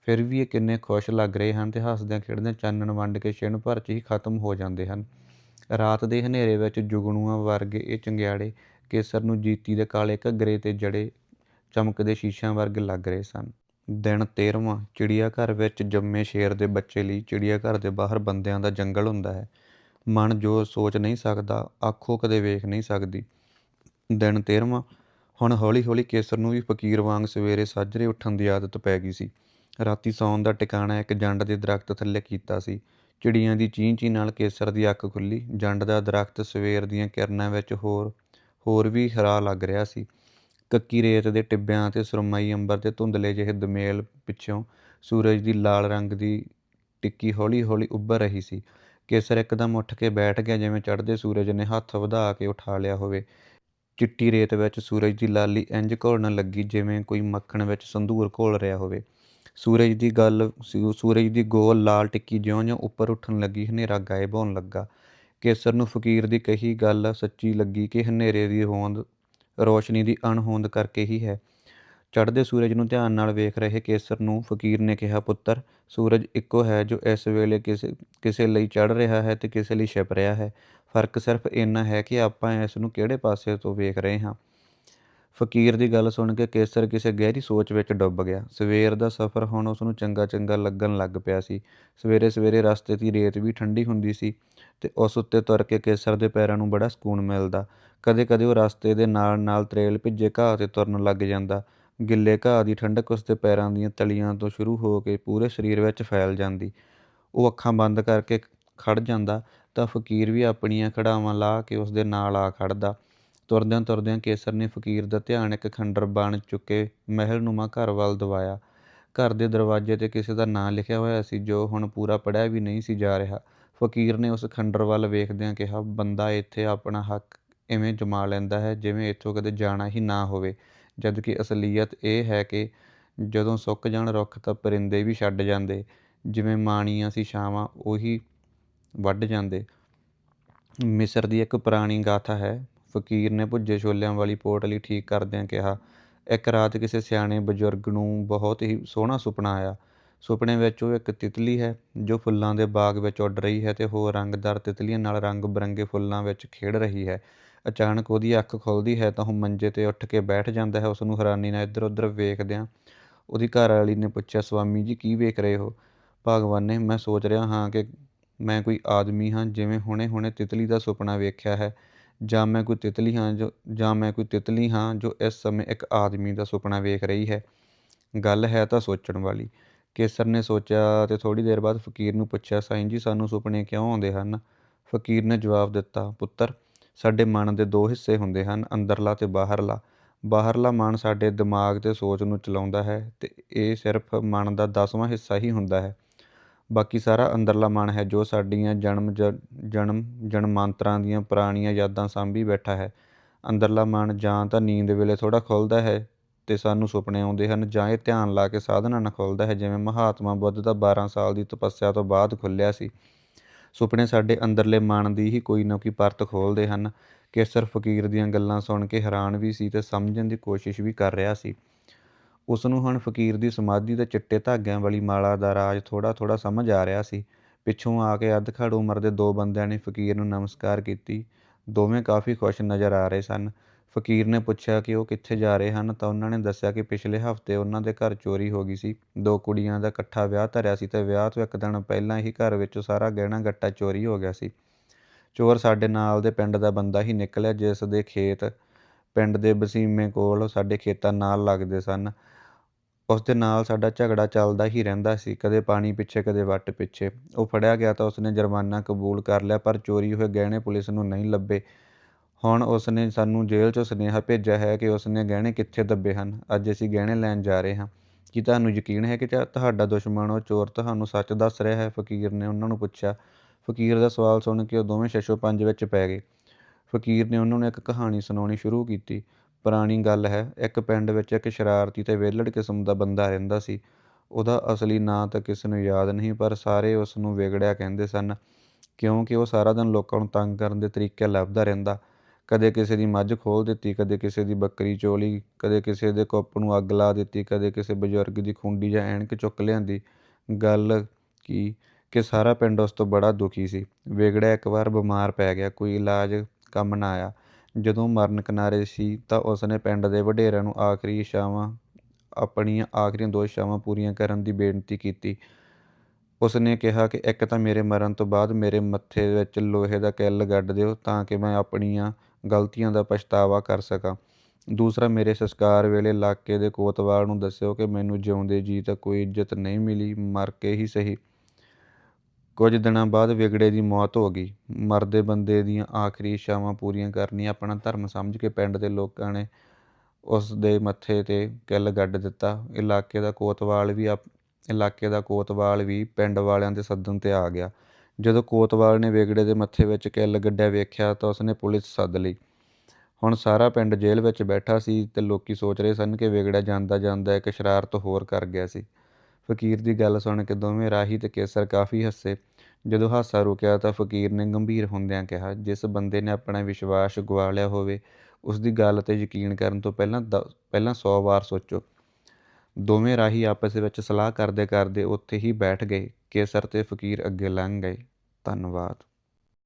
ਫਿਰ ਵੀ ਇਹ ਕਿੰਨੇ ਖੁਸ਼ ਲੱਗ ਰਹੇ ਹਨ ਤੇ ਹੱਸਦਿਆਂ ਖੇਡਦਿਆਂ ਚਾਨਣ ਵੰਡ ਕੇ ਛਿਣ ਭਰ 'ਚ ਹੀ ਖਤਮ ਹੋ ਜਾਂਦੇ ਹਨ। ਰਾਤ ਦੇ ਹਨੇਰੇ ਵਿੱਚ ਜੁਗਣੂਆਂ ਵਰਗੇ ਇਹ ਚੰਗਿਆੜੇ ਕੇਸਰ ਨੂੰ ਜੀਤੀ ਦੇ ਕਾਲੇ ਘੱਗਰੇ ਤੇ ਜੜੇ ਚਮਕਦੇ ਸ਼ੀਸ਼ਿਆਂ ਵਰਗੇ ਲੱਗ ਰਹੇ ਸਨ। ਦਿਨ 13ਵਾਂ ਚਿੜੀਆਘਰ ਵਿੱਚ ਜੰਮੇ ਸ਼ੇਰ ਦੇ ਬੱਚੇ ਲਈ ਚਿੜੀਆਘਰ ਦੇ ਬਾਹਰ ਬੰਦਿਆਂ ਦਾ ਜੰਗਲ ਹੁੰਦਾ ਹੈ। ਮਨ ਜੋ ਸੋਚ ਨਹੀਂ ਸਕਦਾ ਅੱਖੋਂ ਕਦੇ ਵੇਖ ਨਹੀਂ ਸਕਦੀ। ਦਿਨ 13ਵਾਂ ਹੁਣ ਹੌਲੀ-ਹੌਲੀ ਕੇਸਰ ਨੂੰ ਵੀ ਫਕੀਰ ਵਾਂਗ ਸਵੇਰੇ ਸਾਜਰੇ ਉੱਠਣ ਦੀ ਆਦਤ ਪੈ ਗਈ ਸੀ। ਰਾਤੀ ਸੌਣ ਦਾ ਟਿਕਾਣਾ ਇੱਕ ਜੰਡ ਦੇ ਦਰਖਤ ਥੱਲੇ ਕੀਤਾ ਸੀ। ਚਿੜੀਆਂ ਦੀ ਚੀਂ-ਚੀਂ ਨਾਲ ਕੇਸਰ ਦੀ ਅੱਖ ਖੁੱਲੀ ਜੰਡ ਦਾ ਦਰਖਤ ਸਵੇਰ ਦੀਆਂ ਕਿਰਨਾਂ ਵਿੱਚ ਹੋਰ ਹੋਰ ਵੀ ਹਰਾ ਲੱਗ ਰਿਹਾ ਸੀ। ਕੱਕੀ ਰੇਤ ਦੇ ਟਿੱਬਿਆਂ ਤੇ ਸੁਰਮਈ ਅੰਬਰ ਤੇ ਧੁੰਦਲੇ ਜਿਹੇ ਦਮੇਲ ਪਿੱਛੋਂ ਸੂਰਜ ਦੀ ਲਾਲ ਰੰਗ ਦੀ ਟਿੱਕੀ ਹੌਲੀ-ਹੌਲੀ ਉੱਭਰ ਰਹੀ ਸੀ। ਕੇਸਰ ਇੱਕਦਮ ਉੱਠ ਕੇ ਬੈਠ ਗਿਆ, ਜਿਵੇਂ ਚੜ੍ਹਦੇ ਸੂਰਜ ਨੇ ਹੱਥ ਵਧਾ ਕੇ ਉਠਾ ਲਿਆ ਹੋਵੇ। ਚਿੱਟੀ ਰੇਤ ਵਿੱਚ ਸੂਰਜ ਦੀ ਲਾਲੀ ਇੰਜ ਘੋਲਣ ਲੱਗੀ, ਜਿਵੇਂ ਕੋਈ ਮੱਖਣ ਵਿੱਚ ਸੰਧੂਰ ਘੋਲ ਰਿਹਾ ਹੋਵੇ। ਸੂਰਜ ਦੀ ਗੱਲ ਸੂਰਜ ਦੀ ਗੋਲ ਲਾਲ ਟਿੱਕੀ ਜਿਉਂ-ਜਿਉਂ ਉੱਪਰ ਉੱਠਣ ਲੱਗੀ, ਹਨੇਰਾ ਗਾਇਬ ਹੋਣ ਲੱਗਾ। ਕੇਸਰ ਨੂੰ ਫਕੀਰ ਦੀ ਕਹੀ ਗੱਲ ਸੱਚੀ ਲੱਗੀ ਕਿ ਹਨੇਰੇ ਦੀ ਹੋਂਦ ਰੋਸ਼ਨੀ ਦੀ ਅਣਹੋਂਦ ਕਰਕੇ ਹੀ ਹੈ। ਚੜ੍ਹਦੇ ਸੂਰਜ ਨੂੰ ਧਿਆਨ ਨਾਲ ਵੇਖ ਰਹੇ ਕੇਸਰ ਨੂੰ ਫਕੀਰ ਨੇ ਕਿਹਾ, ਪੁੱਤਰ, ਸੂਰਜ ਇੱਕੋ ਹੈ ਜੋ ਇਸ ਵੇਲੇ ਕਿਸੇ ਕਿਸੇ ਲਈ ਚੜ੍ਹ ਰਿਹਾ ਹੈ ਤੇ ਕਿਸੇ ਲਈ ਛਿਪ ਰਿਹਾ ਹੈ। ਫ਼ਰਕ ਸਿਰਫ ਇੰਨਾ ਹੈ ਕਿ ਆਪਾਂ ਇਸ ਨੂੰ ਕਿਹੜੇ ਪਾਸੇ ਤੋਂ ਵੇਖ ਰਹੇ ਹਾਂ? ਫਕੀਰ ਦੀ ਗੱਲ ਸੁਣ ਕੇ ਕੇਸਰ ਕਿਸੇ ਗਹਿਰੀ ਸੋਚ ਵਿੱਚ ਡੁੱਬ ਗਿਆ। ਸਵੇਰ ਦਾ ਸਫ਼ਰ ਹੁਣ ਉਸ ਨੂੰ ਚੰਗਾ ਚੰਗਾ ਲੱਗਣ ਲੱਗ ਪਿਆ ਸੀ। ਸਵੇਰੇ ਸਵੇਰੇ ਰਸਤੇ ਦੀ ਰੇਤ ਵੀ ਠੰਡੀ ਹੁੰਦੀ ਸੀ ਤੇ ਉਸ ਉੱਤੇ ਤੁਰ ਕੇ ਕੇਸਰ ਦੇ ਪੈਰਾਂ ਨੂੰ ਬੜਾ ਸਕੂਨ ਮਿਲਦਾ। ਕਦੇ ਕਦੇ ਉਹ ਰਸਤੇ ਦੇ ਨਾਲ ਨਾਲ ਤਰੇਲ ਭਿੱਜੇ ਘਾਹ ਤੇ ਤੁਰਨ ਲੱਗ ਜਾਂਦਾ। ਗਿੱਲੇ ਘਾਹ ਦੀ ਠੰਡਕ ਉਸ ਦੇ ਪੈਰਾਂ ਦੀਆਂ ਤਲੀਆਂ ਤੋਂ ਸ਼ੁਰੂ ਹੋ ਕੇ ਪੂਰੇ ਸਰੀਰ ਵਿੱਚ ਫੈਲ ਜਾਂਦੀ। ਉਹ ਅੱਖਾਂ ਬੰਦ ਕਰਕੇ ਖੜ ਜਾਂਦਾ ਤਾਂ ਫਕੀਰ ਵੀ ਆਪਣੀਆਂ ਖੜਾਵਾਂ ਲਾ ਕੇ ਉਸ ਦੇ ਨਾਲ ਆ ਖੜਦਾ ਤੁਰਦਿਆਂ ਤੁਰਦਿਆਂ ਕੇਸਰ ਨੇ ਫਕੀਰ ਦਾ ਧਿਆਨ ਇੱਕ ਖੰਡਰ ਬਣ ਚੁੱਕੇ ਮਹਿਲਨੁਮਾ ਘਰ ਵੱਲ ਦਵਾਇਆ। ਘਰ ਦੇ ਦਰਵਾਜ਼ੇ ਤੇ ਕਿਸੇ ਦਾ ਨਾਂ ਲਿਖਿਆ ਹੋਇਆ ਸੀ ਜੋ ਹੁਣ ਪੂਰਾ ਪੜਿਆ ਵੀ ਨਹੀਂ ਸੀ ਜਾ ਰਿਹਾ। ਫਕੀਰ ਨੇ ਉਸ ਖੰਡਰ ਵੱਲ ਵੇਖਦਿਆਂ ਕਿਹਾ, ਬੰਦਾ ਇੱਥੇ ਆਪਣਾ ਹੱਕ ਇਵੇਂ ਜਮਾ ਲੈਂਦਾ ਹੈ ਜਿਵੇਂ ਇੱਥੋਂ ਕਦੇ ਜਾਣਾ ਹੀ ਨਾ ਹੋਵੇ। ਜਦ ਕਿ ਅਸਲੀਅਤ ਇਹ ਹੈ ਕਿ ਜਦੋਂ ਸੁੱਕ ਜਾਣ ਰੁੱਖ ਤਾਂ ਪਰਿੰਦੇ ਵੀ ਛੱਡ ਜਾਂਦੇ, ਜਿਵੇਂ ਮਾਣੀਆਂ ਸੀ ਛਾਵਾਂ ਉਹੀ ਵੱਢ ਜਾਂਦੇ। ਮਿਸਰ ਦੀ ਇੱਕ ਪੁਰਾਣੀ ਗਾਥਾ ਹੈ, ਫਕੀਰ ਨੇ ਭੁੱਜੇ ਛੋਲਿਆਂ ਵਾਲੀ ਪੋਟਲੀ ਠੀਕ ਕਰਦਿਆਂ ਕਿਹਾ, ਇੱਕ ਰਾਤ ਕਿਸੇ ਸਿਆਣੇ ਬਜ਼ੁਰਗ ਨੂੰ ਬਹੁਤ ਹੀ ਸੋਹਣਾ ਸੁਪਨਾ ਆਇਆ। ਸੁਪਨੇ ਵਿੱਚ ਉਹ ਇੱਕ ਤਿਤਲੀ ਹੈ, ਜੋ ਫੁੱਲਾਂ ਦੇ ਬਾਗ ਵਿੱਚ ਉੱਡ ਰਹੀ ਹੈ ਤੇ ਹੋਰ ਰੰਗਦਾਰ ਤਿਤਲੀਆਂ ਨਾਲ ਰੰਗ ਬਰੰਗੇ ਫੁੱਲਾਂ ਵਿੱਚ ਖੇਡ ਰਹੀ ਹੈ। ਅਚਾਨਕ ਉਹਦੀ ਅੱਖ ਖੁੱਲਦੀ ਹੈ ਤਾਂ ਉਹ ਮੰਜੇ ਤੇ ਉੱਠ ਕੇ ਬੈਠ ਜਾਂਦਾ ਹੈ ਉਸ ਨੂੰ ਹੈਰਾਨੀ ਨਾਲ ਇੱਧਰ ਉੱਧਰ ਵੇਖਦਿਆਂ ਉਹਦੀ ਘਰ ਵਾਲੀ ਨੇ ਪੁੱਛਿਆ, ਸਵਾਮੀ ਜੀ, ਕੀ ਵੇਖ ਰਹੇ ਹੋ? ਭਗਵਾਨ ਨੇ, ਮੈਂ ਸੋਚ ਰਿਹਾ ਹਾਂ ਕਿ ਮੈਂ ਕੋਈ ਆਦਮੀ ਹਾਂ, ਜਿਵੇਂ ਹੁਣੇ-ਹੁਣੇ ਤਿਤਲੀ ਦਾ ਸੁਪਨਾ ਵੇਖਿਆ ਹੈ। ਜਾਂ ਮੈਂ ਕੋਈ ਤਿਤਲੀ ਹਾਂ ਜੋ, ਜਾਂ ਮੈਂ ਕੋਈ ਤਿਤਲੀ ਹਾਂ ਜੋ ਇਸ ਸਮੇਂ ਇੱਕ ਆਦਮੀ ਦਾ ਸੁਪਨਾ ਵੇਖ ਰਹੀ ਹੈ। ਗੱਲ ਹੈ ਤਾਂ ਸੋਚਣ ਵਾਲੀ। ਕੇਸਰ ਨੇ ਸੋਚਿਆ ਤੇ ਥੋੜੀ ਦੇਰ ਬਾਅਦ ਫਕੀਰ ਨੂੰ ਪੁੱਛਿਆ, ਸਾਈਂ ਜੀ, ਸਾਨੂੰ ਸੁਪਨੇ ਕਿਉਂ ਆਉਂਦੇ ਹਨ? ਫਕੀਰ ਨੇ ਜਵਾਬ ਦਿੱਤਾ, ਪੁੱਤਰ ਸਾਡੇ ਮਨ ਦੇ ਦੋ ਹਿੱਸੇ ਹੁੰਦੇ ਹਨ, ਅੰਦਰਲਾ ਤੇ ਬਾਹਰਲਾ। ਬਾਹਰਲਾ ਮਨ ਸਾਡੇ ਦਿਮਾਗ ਤੇ ਸੋਚ ਨੂੰ ਚਲਾਉਂਦਾ ਹੈ ਤੇ ਇਹ ਸਿਰਫ ਮਨ ਦਾ 10ਵਾਂ ਹਿੱਸਾ ਹੀ ਹੁੰਦਾ ਹੈ। ਬਾਕੀ ਸਾਰਾ ਅੰਦਰਲਾ ਮਨ ਹੈ ਜੋ ਸਾਡੀਆਂ ਜਨਮ ਜਨਮ, ਜਨਮਾਂਤਰਾਂ ਦੀਆਂ ਪੁਰਾਣੀਆਂ ਯਾਦਾਂ ਸਾਂਭੀ ਬੈਠਾ ਹੈ। ਅੰਦਰਲਾ ਮਨ ਜਾਂ ਤਾਂ ਨੀਂਦ ਵੇਲੇ ਥੋੜਾ ਖੁੱਲਦਾ ਹੈ ਤੇ ਸਾਨੂੰ ਸੁਪਨੇ ਆਉਂਦੇ ਹਨ ਜਾਂ ਇਹ ਧਿਆਨ ਲਾ ਕੇ ਸਾਧਨਾ ਨਾਲ ਖੁੱਲਦਾ ਹੈ, ਜਿਵੇਂ ਮਹਾਤਮਾ ਬੁੱਧ ਦਾ 12 ਸਾਲ ਦੀ ਤਪੱਸਿਆ ਤੋਂ ਬਾਅਦ ਖੁੱਲਿਆ ਸੀ। ਸੁਪਨੇ ਸਾਡੇ ਅੰਦਰਲੇ ਮਨ ਦੀ ਹੀ ਕੋਈ ਨਾ ਕੋਈ ਪਰਤ ਖੋਲਦੇ ਹਨ ਕੇਸਰ ਫਕੀਰ ਦੀਆਂ ਗੱਲਾਂ ਸੁਣ ਕੇ ਹੈਰਾਨ ਵੀ ਸੀ ਤੇ ਸਮਝਣ ਦੀ ਕੋਸ਼ਿਸ਼ ਵੀ ਕਰ ਰਿਹਾ ਸੀ। ਉਸ ਨੂੰ ਹੁਣ ਫਕੀਰ ਦੀ ਸਮਾਧੀ ਦੇ ਚਿੱਟੇ ਧਾਗਿਆਂ ਵਾਲੀ ਮਾਲਾ ਦਾ ਰਾਜ ਥੋੜਾ ਥੋੜਾ ਸਮਝ ਆ ਰਿਹਾ ਸੀ। ਪਿੱਛੋਂ ਆ ਕੇ ਅੱਧਖੜ ਉਮਰ ਦੇ ਦੋ ਬੰਦਿਆਂ ਨੇ ਫਕੀਰ ਨੂੰ ਨਮਸਕਾਰ ਕੀਤੀ। ਦੋਵੇਂ ਕਾਫੀ ਖੁਸ਼ ਨਜ਼ਰ ਆ ਰਹੇ ਸਨ। ਫਕੀਰ ਨੇ ਪੁੱਛਿਆ ਕਿ ਉਹ ਕਿੱਥੇ ਜਾ ਰਹੇ ਹਨ ਤਾਂ ਉਹਨਾਂ ਨੇ ਦੱਸਿਆ ਕਿ ਪਿਛਲੇ ਹਫ਼ਤੇ ਉਹਨਾਂ ਦੇ ਘਰ ਚੋਰੀ ਹੋ ਗਈ ਸੀ। ਦੋ ਕੁੜੀਆਂ ਦਾ ਇਕੱਠਾ ਵਿਆਹ ਧਰਿਆ ਸੀ ਤੇ ਵਿਆਹ ਤੋਂ ਇੱਕ ਦਿਨ ਪਹਿਲਾਂ ਹੀ ਘਰ ਵਿੱਚੋਂ ਸਾਰਾ ਗਹਿਣਾ ਗੱਟਾ ਚੋਰੀ ਹੋ ਗਿਆ ਸੀ। ਚੋਰ ਸਾਡੇ ਨਾਲ ਦੇ ਪਿੰਡ ਦਾ ਬੰਦਾ ਹੀ ਨਿਕਲਿਆ ਜਿਸ ਦੇ ਖੇਤ ਪਿੰਡ ਦੇ ਬਸੀਮੇ ਕੋਲ ਸਾਡੇ ਖੇਤਾਂ ਨਾਲ ਲੱਗਦੇ ਸਨ। ਉਸ ਦੇ ਨਾਲ ਸਾਡਾ ਝਗੜਾ ਚੱਲਦਾ ਹੀ ਰਹਿੰਦਾ ਸੀ, ਕਦੇ ਪਾਣੀ ਪਿੱਛੇ, ਕਦੇ ਵੱਟ ਪਿੱਛੇ। ਉਹ ਫੜਿਆ ਗਿਆ ਤਾਂ ਉਸਨੇ ਜੁਰਮਾਨਾ ਕਬੂਲ ਕਰ ਲਿਆ ਪਰ ਚੋਰੀ ਹੋਏ ਗਹਿਣੇ ਪੁਲਿਸ ਨੂੰ ਨਹੀਂ ਲੱਭੇ। ਹੁਣ ਉਸਨੇ ਸਾਨੂੰ ਜੇਲ੍ਹ 'ਚੋਂ ਸੁਨੇਹਾ ਭੇਜਿਆ ਹੈ ਕਿ ਉਸਨੇ ਗਹਿਣੇ ਕਿੱਥੇ ਦੱਬੇ ਹਨ? ਅੱਜ ਅਸੀਂ ਗਹਿਣੇ ਲੈਣ ਜਾ ਰਹੇ ਹਾਂ। ਕੀ ਤੁਹਾਨੂੰ ਯਕੀਨ ਹੈ ਕਿ ਤੁਹਾਡਾ ਦੁਸ਼ਮਣ ਉਹ ਚੋਰ ਤੁਹਾਨੂੰ ਸੱਚ ਦੱਸ ਰਿਹਾ ਹੈ? ਫਕੀਰ ਨੇ ਉਹਨਾਂ ਨੂੰ ਪੁੱਛਿਆ। ਫਕੀਰ ਦਾ ਸਵਾਲ ਸੁਣ ਕੇ ਉਹ ਦੋਵੇਂ ਸ਼ਸ਼ੋ ਪੰਜ ਵਿੱਚ ਪੈ ਗਏ। ਫਕੀਰ ਨੇ ਉਹਨਾਂ ਨੂੰ ਇੱਕ ਕਹਾਣੀ ਸੁਣਾਉਣੀ ਸ਼ੁਰੂ ਕੀਤੀ। ਪੁਰਾਣੀ ਗੱਲ ਹੈ, ਇੱਕ ਪਿੰਡ ਵਿੱਚ ਇੱਕ ਸ਼ਰਾਰਤੀ ਤੇ ਵਿਹਲੜ ਕਿਸਮ ਦਾ ਬੰਦਾ ਰਹਿੰਦਾ ਸੀ। ਉਹਦਾ ਅਸਲੀ ਨਾਂ ਤਾਂ ਕਿਸੇ ਨੂੰ ਯਾਦ ਨਹੀਂ, ਪਰ ਸਾਰੇ ਉਸ ਨੂੰ ਵਿਗੜਿਆ ਕਹਿੰਦੇ ਸਨ, ਕਿਉਂਕਿ ਉਹ ਸਾਰਾ ਦਿਨ ਲੋਕਾਂ ਨੂੰ ਤੰਗ ਕਰਨ ਦੇ ਤਰੀਕੇ ਲੱਭਦਾ ਰਹਿੰਦਾ। ਕਦੇ ਕਿਸੇ ਦੀ ਮੱਝ ਖੋਲ ਦਿੱਤੀ, ਕਦੇ ਕਿਸੇ ਦੀ ਬੱਕਰੀ ਚੋਲੀ, ਕਦੇ ਕਿਸੇ ਦੇ ਕੁੱਪ ਨੂੰ ਅੱਗ ਲਾ ਦਿੱਤੀ, ਕਦੇ ਕਿਸੇ ਬਜ਼ੁਰਗ ਦੀ ਖੁੰਡੀ ਜਾਂ ਐਨਕ ਚੁੱਕ ਲਿਆਂਦੀ। ਗੱਲ ਕੀ? ਕਿ ਸਾਰਾ ਪਿੰਡ ਉਸ ਤੋਂ ਬੜਾ ਦੁਖੀ ਸੀ। ਵਿਗੜਿਆ ਇੱਕ ਵਾਰ ਬਿਮਾਰ ਪੈ ਗਿਆ, ਕੋਈ ਇਲਾਜ ਕੰਮ ਨਾ ਆਇਆ। ਜਦੋਂ ਮਰਨ ਕਿਨਾਰੇ ਸੀ ਤਾਂ ਉਸਨੇ ਪਿੰਡ ਦੇ ਵਡੇਰਿਆਂ ਨੂੰ ਆਖਰੀ ਇਛਾਵਾਂ ਆਪਣੀਆਂ ਆਖਰੀਆਂ ਦੋ ਇੱਛਾਵਾਂ ਪੂਰੀਆਂ ਕਰਨ ਦੀ ਬੇਨਤੀ ਕੀਤੀ। ਉਸ ਨੇ ਕਿਹਾ ਕਿ ਇੱਕ ਤਾਂ ਮੇਰੇ ਮਰਨ ਤੋਂ ਬਾਅਦ ਮੇਰੇ ਮੱਥੇ ਵਿੱਚ ਲੋਹੇ ਦਾ ਕਿੱਲ ਗੱਡ ਦਿਓ ਤਾਂ ਕਿ ਮੈਂ ਆਪਣੀਆਂ ਗਲਤੀਆਂ ਦਾ ਪਛਤਾਵਾ ਕਰ ਸਕਾਂ। ਦੂਸਰਾ, ਮੇਰੇ ਸੰਸਕਾਰ ਵੇਲੇ ਇਲਾਕੇ ਦੇ ਕੋਤਵਾਲ ਨੂੰ ਦੱਸਿਓ ਕਿ ਮੈਨੂੰ ਜਿਉਂਦੇ ਜੀ ਤਾਂ ਕੋਈ ਇੱਜ਼ਤ ਨਹੀਂ ਮਿਲੀ, ਮਰ ਕੇ ਹੀ ਸਹੀ। ਕੁਝ ਦਿਨਾਂ ਬਾਅਦ ਵਿਗੜੇ ਦੀ ਮੌਤ ਹੋ ਗਈ। ਮਰਦੇ ਬੰਦੇ ਦੀਆਂ ਆਖਰੀ ਇੱਛਾਵਾਂ ਪੂਰੀਆਂ ਕਰਨੀਆਂ ਆਪਣਾ ਧਰਮ ਸਮਝ ਕੇ ਪਿੰਡ ਦੇ ਲੋਕਾਂ ਨੇ ਉਸ ਦੇ ਮੱਥੇ ਤੇ ਕਿੱਲ ਗੱਡ ਦਿੱਤਾ। ਇਲਾਕੇ ਦਾ ਕੋਤਵਾਲ ਵੀ ਆਪ- ਇਲਾਕੇ ਦਾ ਕੋਤਵਾਲ ਵੀ ਪਿੰਡ ਵਾਲਿਆਂ ਦੇ ਸੱਦਣ ਤੇ ਆ ਗਿਆ। ਜਦੋਂ ਕੋਤਵਾਲ ਨੇ ਵੇਗੜੇ ਦੇ ਮੱਥੇ ਵਿੱਚ ਕਿੱਲ ਗੱਡਿਆ ਵੇਖਿਆ ਤਾਂ ਉਸਨੇ ਪੁਲਿਸ ਸੱਦ ਲਈ। ਹੁਣ ਸਾਰਾ ਪਿੰਡ ਜੇਲ੍ਹ ਵਿੱਚ ਬੈਠਾ ਸੀ ਤੇ ਲੋਕੀ ਸੋਚ ਰਹੇ ਸਨ ਕਿ ਵਿਗੜਿਆ ਜਾਂਦਾ ਜਾਂਦਾ ਇੱਕ ਸ਼ਰਾਰਤ ਹੋਰ ਕਰ ਗਿਆ ਸੀ। ਫਕੀਰ ਦੀ ਗੱਲ ਸੁਣ ਕੇ ਦੋਵੇਂ ਰਾਹੀ ਤੇ ਕੇਸਰ ਕਾਫੀ ਹੱਸੇ। ਜਦੋਂ ਹਾਸਾ ਰੁਕਿਆ ਤਾਂ ਫਕੀਰ ਨੇ ਗੰਭੀਰ ਹੁੰਦਿਆਂ ਕਿਹਾ, ਜਿਸ ਬੰਦੇ ਨੇ ਆਪਣਾ ਵਿਸ਼ਵਾਸ ਗਵਾ ਲਿਆ ਹੋਵੇ ਉਸ ਦੀ ਗੱਲ ਤੇ ਯਕੀਨ ਕਰਨ ਤੋਂ ਪਹਿਲਾਂ ਦ- ਪਹਿਲਾਂ 100 ਵਾਰ ਸੋਚੋ। ਦੋਵੇਂ ਰਾਹੀ ਆਪਸ ਵਿੱਚ ਸਲਾਹ ਕਰਦੇ ਕਰਦੇ ਉੱਥੇ ਹੀ ਬੈਠ ਗਏ। ਕੇਸਰ ਤੇ ਫਕੀਰ ਅੱਗੇ ਲੰਘ ਗਏ। ਧੰਨਵਾਦ।